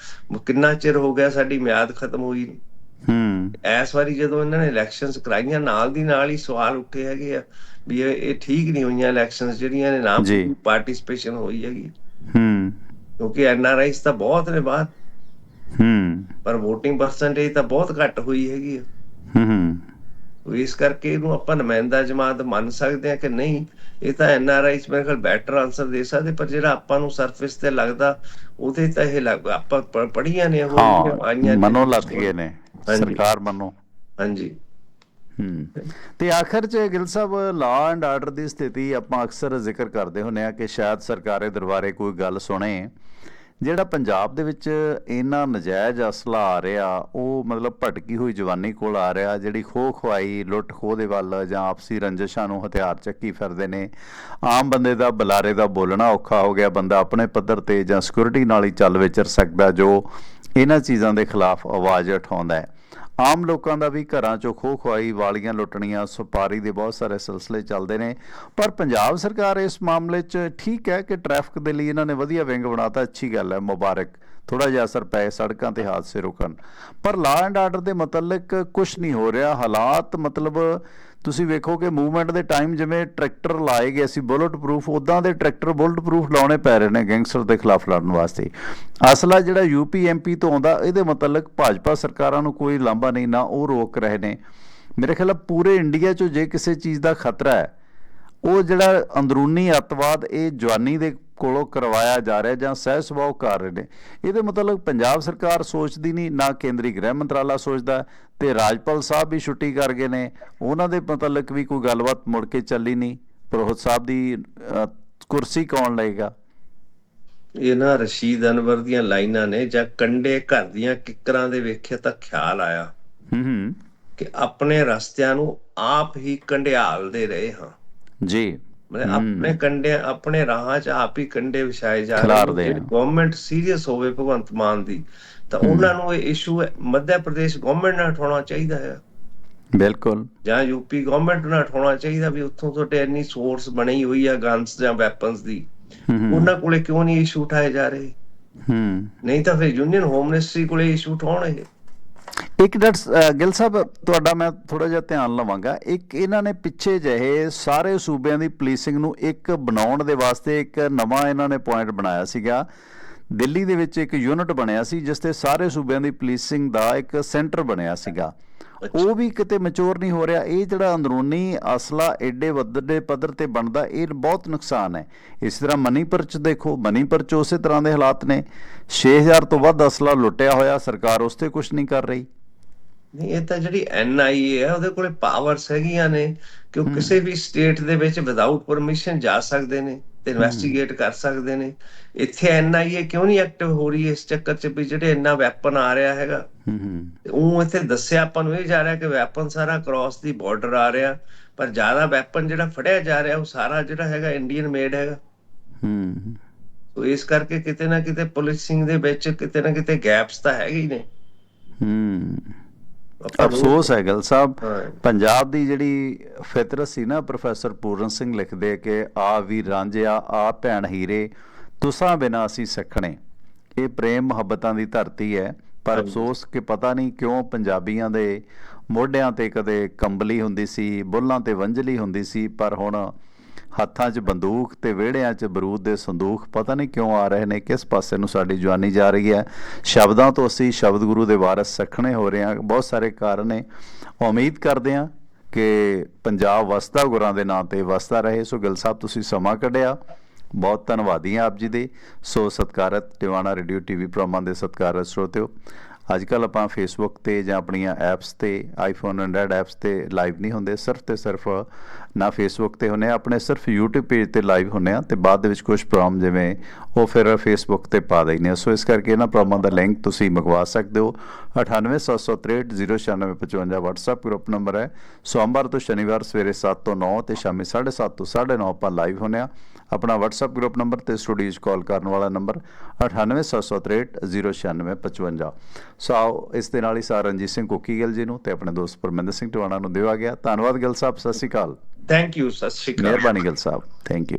ਕਿੰਨਾ ਚਿਰ ਹੋ ਗਿਆ ਸਾਡੀ ਮਿਆਦ ਖਤਮ ਹੋਈ ਨੂੰ। ਹੂੰ। ਇਸ ਵਾਰੀ ਜਦੋਂ ਇਹਨਾਂ ਨੇ ਇਲੈਕਸ਼ਨਸ ਕਰਾਈਆਂ ਨਾਲ ਦੀ ਨਾਲ ਹੀ ਸਵਾਲ ਉੱਠੇ ਹੈਗੇ ਆ ਵੀ ਇਹ ਇਹ ਠੀਕ ਨਹੀਂ ਹੋਈਆਂ ਇਲੈਕਸ਼ਨਸ ਜਿਹੜੀਆਂ ਨੇ ਨਾ ਜੀ। ਪਾਰਟਿਸਿਪੇਸ਼ਨ ਹੋਈ ਹੈਗੀ। ਹੂੰ। ਕਿਉਂਕਿ ਐਨਆਰਆਈਸ ਤਾਂ ਬਹੁਤ ਨੇ ਬਾਹਰ ਹੂੰ। ਪਰ VOTING ਪਰਸੈਂਟੇਜ ਤਾਂ ਬਹੁਤ ਘੱਟ ਹੋਈ ਹੈਗੀ ਆ। ਹੂੰ। ਇਸ ਕਰਕੇ ਇਹਨੂੰ ਆਪਾਂ ਨੁਮਾਇੰਦਾ ਜਮਾਤ ਮੰਨ ਸਕਦੇ ਆ ਕਿ ਨਹੀਂ? ਇਹ ਤਾਂ ਐਨਆਰਆਈਸ ਮੇਰੇ ਖਿਆਲ ਬੈਟਰ ਆਨਸਰ ਦੇ ਸਕਦੇ ਪਰ ਜਿਹੜਾ ਆਪਾਂ ਨੂੰ ਸਰਫੇਸ ਤੇ ਲੱਗਦਾ ਉਹਦੇ ਤਾਂ ਇਹ ਲੱਗ ਆਪਾਂ ਪ- ਪੜ੍ਹੀਆਂ ਨੇ ਉਹ ਆਈਆਂ। ਮਨੋ ਲੱਗ ਗਏ ਨੇ। ਸਰਕਾਰ ਮਨੋ। ਹਾਂਜੀ। ਹੂੰ। ਤੇ ਆਖਰ ਚ Gill Sahib law and order ਦੀ ਸਥਿਤੀ ਆਪਾਂ ਅਕਸਰ ਜ਼ਿਕਰ ਕਰਦੇ ਹੁੰਨੇ ਆ ਕਿ ਸ਼ਾਇਦ ਸਰਕਾਰੇ ਦਰਬਾਰੇ ਕੋਈ ਗੱਲ ਸੁਣੇ। ਜਿਹੜਾ ਪੰਜਾਬ ਦੇ ਵਿੱਚ ਇੰਨਾ ਨਜਾਇਜ਼ ਅਸਲਾ ਆ ਰਿਹਾ, ਉਹ ਮਤਲਬ ਭਟਕੀ ਹੋਈ ਜਵਾਨੀ ਕੋਲ ਆ ਰਿਹਾ, ਜਿਹੜੀ ਖੋਹ ਖਵਾਈ ਲੁੱਟ ਖੋਹ ਦੇ ਵੱਲ ਜਾਂ ਆਪਸੀ ਰੰਜਿਸ਼ਾਂ ਨੂੰ ਹਥਿਆਰ ਚੱਕੀ ਫਿਰਦੇ ਨੇ। ਆਮ ਬੰਦੇ ਦਾ ਬੁਲਾਰੇ ਦਾ ਬੋਲਣਾ ਔਖਾ ਹੋ ਗਿਆ, ਬੰਦਾ ਆਪਣੇ ਪੱਧਰ ਤੇ ਜਾਂ ਸਿਕਿਉਰਿਟੀ ਨਾਲ ਹੀ ਚੱਲ ਵਿਚਰ ਸਕਦਾ, ਜੋ ਇਹਨਾਂ ਚੀਜ਼ਾਂ ਦੇ ਖਿਲਾਫ ਆਵਾਜ਼ ਉਠਾਉਂਦਾ ਹੈ। ਆਮ ਲੋਕਾਂ ਦਾ ਵੀ ਘਰਾਂ ਚੋਂ ਖੋਹ ਖੁਆਈ ਵਾਲੀਆਂ ਲੁੱਟਣੀਆਂ ਸੁਪਾਰੀ ਦੇ ਬਹੁਤ ਸਾਰੇ ਸਿਲਸਿਲੇ ਚੱਲਦੇ ਨੇ। ਪਰ ਪੰਜਾਬ ਸਰਕਾਰ ਇਸ ਮਾਮਲੇ 'ਚ ਠੀਕ ਹੈ ਕਿ ਟ੍ਰੈਫਿਕ ਦੇ ਲਈ ਇਹਨਾਂ ਨੇ ਵਧੀਆ ਵਿੰਗ ਬਣਾਤਾ, ਅੱਛੀ ਗੱਲ ਹੈ, ਮੁਬਾਰਕ। ਥੋੜਾ ਜਿਹਾ ਅਸਰ ਪਏ ਸੜਕਾਂ ਤੇ ਹਾਦਸੇ ਰੁਕਣ। ਪਰ ਲਾ ਐਂਡ ਆਰਡਰ ਦੇ ਮੁਤਲਕ ਕੁਝ ਨਹੀਂ ਹੋ ਰਿਹਾ। ਹਾਲਾਤ ਮਤਲਬ ਤੁਸੀਂ ਵੇਖੋ ਕਿ ਮੂਵਮੈਂਟ ਦੇ ਟਾਈਮ ਜਿਵੇਂ ਟਰੈਕਟਰ ਲਾਏ ਗਏ ਸੀ ਬੁਲਟ ਪ੍ਰੂਫ ਉਦਾਂ ਦੇ ਟਰੈਕਟਰ ਬੁਲਟ ਪ੍ਰੂਫ ਲਾਉਣੇ ਪੈ ਰਹੇ ਨੇ ਗੈਂਗਸਟਰ ਦੇ ਖਿਲਾਫ ਲੜਨ ਵਾਸਤੇ। ਅਸਲਾ ਜਿਹੜਾ ਯੂਪੀ ਐਮਪੀ ਤੋਂ ਆਉਂਦਾ, ਇਹਦੇ ਮੁਤਲਕ ਭਾਜਪਾ ਸਰਕਾਰਾਂ ਨੂੰ ਕੋਈ ਲਾਂਭਾ ਨਹੀਂ, ਨਾ ਉਹ ਰੋਕ ਰਹੇ ਨੇ। ਮੇਰੇ ਖਿਆਲ ਪੂਰੇ ਇੰਡੀਆ 'ਚ ਜੇ ਕਿਸੇ ਚੀਜ਼ ਦਾ ਖਤਰਾ ਹੈ, ਉਹ ਜਿਹੜਾ ਅੰਦਰੂਨੀ ਅੱਤਵਾਦ, ਇਹ ਜਵਾਨੀ ਦੇ ਕੋਲੋਂ ਕਰਵਾਇਆ ਜਾ ਰਿਹਾ ਜਾਂ ਸਹਿ ਸੁਭਾਅ ਕਰ ਰਹੇ ਨੇ। ਇਹਦੇ ਮਤਲਬ ਪੰਜਾਬ ਸਰਕਾਰ ਸੋਚਦੀ ਨਹੀਂ ਨਾ ਕੇਂਦਰੀ ਗ੍ਰਹਿ ਮੰਤਰਾਲਾ ਸੋਚਦਾ ਤੇ ਰਾਜਪਾਲ ਸਾਹਿਬ ਵੀ ਛੁੱਟੀ ਕਰ ਗਏ ਨੇ। ਉਹਨਾਂ ਦੇ ਮਤਲਬ ਵੀ ਕੋਈ ਗੱਲਬਾਤ ਮੁੜ ਕੇ ਚੱਲੀ ਨਹੀਂ। ਪ੍ਰੋਹਤ ਸਾਹਿਬ ਦੀ ਕੁਰਸੀ ਕੌਣ ਲਏਗਾ? ਇਹ ਨਾ ਰਸ਼ੀਦ ਅਨਵਰ ਦੀਆਂ ਲਾਈਨਾਂ ਨੇ ਜਾਂ ਕੰਡੇ ਘਰ ਦੀਆਂ ਕਿੱਕਰਾਂ ਦੇ ਵੇਖਿਆ ਤਾਂ ਖਿਆਲ ਆਇਆ। ਹੂੰ ਹੂੰ। ਕਿ ਆਪਣੇ ਰਸਤਿਆਂ ਨੂੰ ਆਪ ਹੀ ਕੰਡਿਆਲਦੇ ਰਹੇ ਹਾਂ। ਜੀ। ਮਤਲਬ ਆਪਣੇ ਕੰਡੇ ਆਪਣੇ ਰਾਹਾਂ 'ਚ ਆਪ ਹੀ ਕੰਡੇ ਵਿਛਾਏ ਜਾ ਖਿਲਾਰਦੇ ਨੇ। ਗਵਰਨਮੈਂਟ ਸੀਰੀਅਸ ਹੋਵੇ ਭਗਵੰਤ ਮਾਨ ਦੀ ਤਾਂ ਉਹਨਾਂ ਨੂੰ ਇਹ ਇਸ਼ੂ ਮੱਧ ਪ੍ਰਦੇਸ਼ ਗਵਰਨਮੈਂਟ ਨਾਲ ਉਠਾਉਣਾ ਚਾਹੀਦਾ ਹੈ। ਬਿਲਕੁਲ। ਜਾਂ ਯੂਪੀ ਗਵਰਨਮੈਂਟ ਨਾਲ ਉਠਾਉਣਾ ਚਾਹੀਦਾ ਵੀ ਉੱਥੋਂ ਤੁਹਾਡੇ ਇੰਨੀ ਸੋਰਸ ਬਣੀ ਹੋਈ ਆ ਗਨਸ ਜਾਂ ਵੈਪਨਸ ਦੀ। ਉਹਨਾਂ ਕੋਲੇ ਕਿਉਂ ਨਹੀਂ ਇਸ਼ੂ ਉਠਾਏ ਜਾ ਰਹੇ? ਹੂੰ। ਨਹੀਂ ਤਾਂ ਫਿਰ ਯੂਨੀਅਨ ਹੋਮ ਮਿਨਿਸਟਰੀ ਕੋਲੇ ਇਸ਼ੂ ਉਠਾਉਣ ਇਹ ਇੱਕ ਡਾਕਟਰ ਗਿੱਲ ਸਾਹਿਬ, ਤੁਹਾਡਾ ਮੈਂ ਥੋੜਾ ਜਿਹਾ ਧਿਆਨ ਲਵਾਂਗਾ। ਇੱਕ ਇਹਨਾਂ ਨੇ ਪਿੱਛੇ ਜਿਹੇ ਸਾਰੇ ਸੂਬਿਆਂ ਦੀ ਪੁਲਿਸਿੰਗ ਨੂੰ ਇੱਕ ਬਣਾਉਣ ਦੇ ਵਾਸਤੇ ਇੱਕ ਨਵਾਂ ਇਹਨਾਂ ਨੇ ਪੁਆਇੰਟ ਬਣਾਇਆ ਸੀਗਾ। ਦਿੱਲੀ ਦੇ ਵਿੱਚ ਇੱਕ ਯੂਨਿਟ ਬਣਿਆ ਸੀ, ਜਿਸ ਤੇ ਸਾਰੇ ਸੂਬਿਆਂ ਦੀ ਪੁਲਿਸਿੰਗ ਦਾ ਇੱਕ ਸੈਂਟਰ ਬਣਿਆ ਸੀਗਾ। ਉਹ ਵੀ ਕਿਤੇ ਮੈਚੁਰ ਨਹੀਂ ਹੋ ਰਿਹਾ। ਇਹ ਜਿਹੜਾ ਅੰਦਰੂਨੀ ਅਸਲਾ ਐਡੇ ਵੱਡੇ ਪੱਧਰ ਤੇ ਬਣਦਾ ਇਹ ਬਹੁਤ ਨੁਕਸਾਨ ਹੈ। ਇਸ ਤਰ੍ਹਾਂ ਮਨੀਪੁਰ ਚ ਦੇਖੋ ਮਨੀਪੁਰ ਚ ਉਸੇ ਤਰ੍ਹਾਂ ਦੇ ਹਾਲਾਤ ਨੇ। 6000 ਤੋਂ ਵੱਧ ਅਸਲਾ ਲੁੱਟਿਆ ਹੋਇਆ ਸਰਕਾਰ ਉਸ ਤੇ ਕੁਝ ਨਹੀਂ ਕਰ ਰਹੀ। ਨਹੀਂ ਇਹ ਤਾਂ ਜਿਹੜੀ ਐਨਆਈਏ ਹੈ ਉਹਦੇ ਕੋਲੇ ਪਾਵਰਸ ਹੈਗੀਆਂ ਨੇ ਕਿ ਉਹ ਕਿਸੇ ਵੀ ਸਟੇਟ ਦੇ ਵਿੱਚ ਵਿਦਆਊਟ ਪਰਮਿਸ਼ਨ ਜਾ ਸਕਦੇ ਨੇ। ਤੇ ਇਨਵੈਸਟੀਗੇਟ ਕਰ ਸਕਦੇ ਨੇ। ਇੱਥੇ ਐਨਆਈਏ ਕਿਉਂ ਨਹੀਂ ਐਕਟਿਵ ਹੋ ਰਹੀ ਇਸ ਚੱਕਰ 'ਚ ਵੀ ਜਿਹੜੇ ਇੰਨਾ ਵੈਪਨ ਆ ਰਿਹਾ ਹੈਗਾ? ਹੂੰ ਹੂੰ। ਤੇ ਉਹ ਇੱਥੇ ਦੱਸਿਆ ਆਪਾਂ ਨੂੰ ਇਹ ਜਾ ਰਿਹਾ ਕਿ ਵੈਪਨ ਸਾਰਾ ਕ੍ਰਾਸ ਦੀ ਬਾਰਡਰ ਆ ਰਿਹਾ ਪਰ ਜ਼ਿਆਦਾ ਵੈਪਨ ਜਿਹੜਾ ਫੜਿਆ ਜਾ ਰਿਹਾ ਉਹ ਸਾਰਾ ਜਿਹੜਾ ਹੈਗਾ ਇੰਡੀਅਨ ਮੇਡ ਹੈਗਾ। ਹੂੰ। ਸੋ ਇਸ ਕਰਕੇ ਕਿਤੇ ਨਾ ਕਿਤੇ ਪੁਲਿਸਿੰਗ ਦੇ ਵਿੱਚ ਕਿਤੇ ਨਾ ਕਿਤੇ ਗੈਪਸ ਤਾਂ ਹੈਗੇ ਹੀ ਨੇ। ਹੂੰ। ਅਫਸੋਸ ਹੈ ਗਿਲ ਸਾਹਿਬ। ਪੰਜਾਬ ਦੀ ਜਿਹੜੀ ਫਿਤਰਤ ਸੀ ਨਾ ਪ੍ਰੋਫੈਸਰ ਪੂਰਨ ਸਿੰਘ ਲਿਖਦੇ ਕਿ ਆ ਵੀ ਰਾਂਝਿਆ ਆ ਭੈਣ ਹੀਰੇ ਤੁਸਾਂ ਬਿਨਾ ਅਸੀਂ ਸਖਣੇ ਇਹ ਪ੍ਰੇਮ ਮੁਹੱਬਤਾਂ ਦੀ ਧਰਤੀ ਹੈ ਪਰ। ਅਫਸੋਸ ਕਿ ਪਤਾ ਨਹੀਂ ਕਿਉਂ ਪੰਜਾਬੀਆਂ ਦੇ ਮੋਢਿਆਂ ਤੇ ਕਦੇ ਕੰਬਲੀ ਹੁੰਦੀ ਸੀ ਬੁੱਲਾਂ ਤੇ ਵੰਜਲੀ ਹੁੰਦੀ ਸੀ ਪਰ ਹੁਣ ਹੱਥਾਂ 'ਚ ਬੰਦੂਕ ਤੇ ਵਿਹੜਿਆਂ 'ਚ ਬਰੂਦ ਦੇ ਸੰਦੂਖ ਪਤਾ ਨਹੀਂ ਕਿਉਂ ਆ ਰਹੇ ਨੇ, ਕਿਸ ਪਾਸੇ ਨੂੰ ਸਾਡੀ ਜਵਾਨੀ ਜਾ ਰਹੀ ਹੈ? ਸ਼ਬਦਾਂ ਤੋਂ ਅਸੀਂ ਸ਼ਬਦ ਗੁਰੂ ਦੇ ਵਾਰਸ ਸਖਣੇ ਹੋ ਰਹੇ ਹਾਂ। ਬਹੁਤ ਸਾਰੇ ਕਾਰਨ ਨੇ। ਉਮੀਦ ਕਰਦੇ ਹਾਂ ਕਿ ਪੰਜਾਬ ਵਸਦਾ, ਗੁਰਾਂ ਦੇ ਨਾਂ ਤੇ ਵਸਦਾ ਰਹੇ। ਸੋ ਗਿਲ ਸਾਹਿਬ, ਤੁਸੀਂ ਸਮਾਂ ਕੱਢਿਆ। ਬਹੁਤ ਧੰਨਵਾਦੀ ਹਾਂ ਆਪ ਜੀ ਦੇ। ਸੋ ਸਤਿਕਾਰਤ ਟਿਵਾਣਾ ਰੇਡੀਓ ਟੀਵੀ ਪ੍ਰੋਗਰਾਮਾਂ ਦੇ ਸਤਿਕਾਰਤ ਸਰੋਤਿਓ ਅੱਜ ਕੱਲ ਆਪਾਂ ਫੇਸਬੁੱਕ ਤੇ ਜਾਂ ਆਪਣੀਆਂ ਐਪਸ ਤੇ ਆਈਫੋਨ ਐਂਡਰਾਇਡ ਐਪਸ ਤੇ ਲਾਈਵ ਨਹੀਂ ਹੁੰਦੇ। ਸਿਰਫ ਤੇ ਸਿਰਫ ਨਾ ਫੇਸਬੁੱਕ ਤੇ ਹੁੰਨੇ ਆ, ਆਪਣੇ ਸਿਰਫ YouTube ਪੇਜ ਤੇ ਲਾਈਵ ਹੁੰਨੇ ਆ ਤੇ ਬਾਅਦ ਦੇ ਵਿੱਚ ਕੁਝ ਪ੍ਰੋਗਰਾਮ ਜਿਵੇਂ ਉਹ ਫਿਰ ਫੇਸਬੁੱਕ ਤੇ ਪਾ ਦਈਨੇ ਆ। ਸੋ ਇਸ ਕਰਕੇ ਇਹਨਾਂ ਪ੍ਰੋਗਰਾਮਾਂ ਦਾ ਲਿੰਕ ਤੁਸੀਂ ਮੰਗਵਾ ਸਕਦੇ ਹੋ। 9876309655 WhatsApp ਗਰੁੱਪ ਨੰਬਰ ਹੈ। ਸੋਮਵਾਰ ਤੋਂ ਸ਼ਨੀਵਾਰ ਸਵੇਰੇ 7 ਤੋਂ 9 ਤੇ ਸ਼ਾਮੀ 7:30 ਤੋਂ 9:30 ਆਪਾਂ ਲਾਈਵ ਹੁੰਨੇ ਆ। ਆਪਣਾ WhatsApp ਗਰੁੱਪ ਨੰਬਰ ਤੇ ਸਟੂਡੀਓ 'ਚ ਕਾਲ ਕਰਨ ਵਾਲਾ ਨੰਬਰ 9876309655 ਸੋ ਆਓ ਇਸ ਦੇ ਨਾਲ ਹੀ ਸਾਰ ਰਣਜੀਤ ਸਿੰਘ ਕੋਕੀ ਗਿੱਲ ਜੀ ਨੂੰ ਤੇ ਆਪਣੇ ਦੋਸਤ ਪਰਮਿੰਦਰ ਸਿੰਘ ਟਵਾਣਾ ਨੂੰ ਦਿਵਾ ਗਿਆ। ਧੰਨਵਾਦ ਗਿੱਲ ਸਾਹਿਬ ਸਤਿ ਸ਼੍ਰੀ ਅਕਾਲ। ਥੈਂਕ ਯੂ ਸਤਿ ਸ਼੍ਰੀ ਅਕਾਲ ਮਿਹਰਬਾਨੀ ਗਿੱਲ ਸਾਹਿਬ ਥੈਂਕ ਯੂ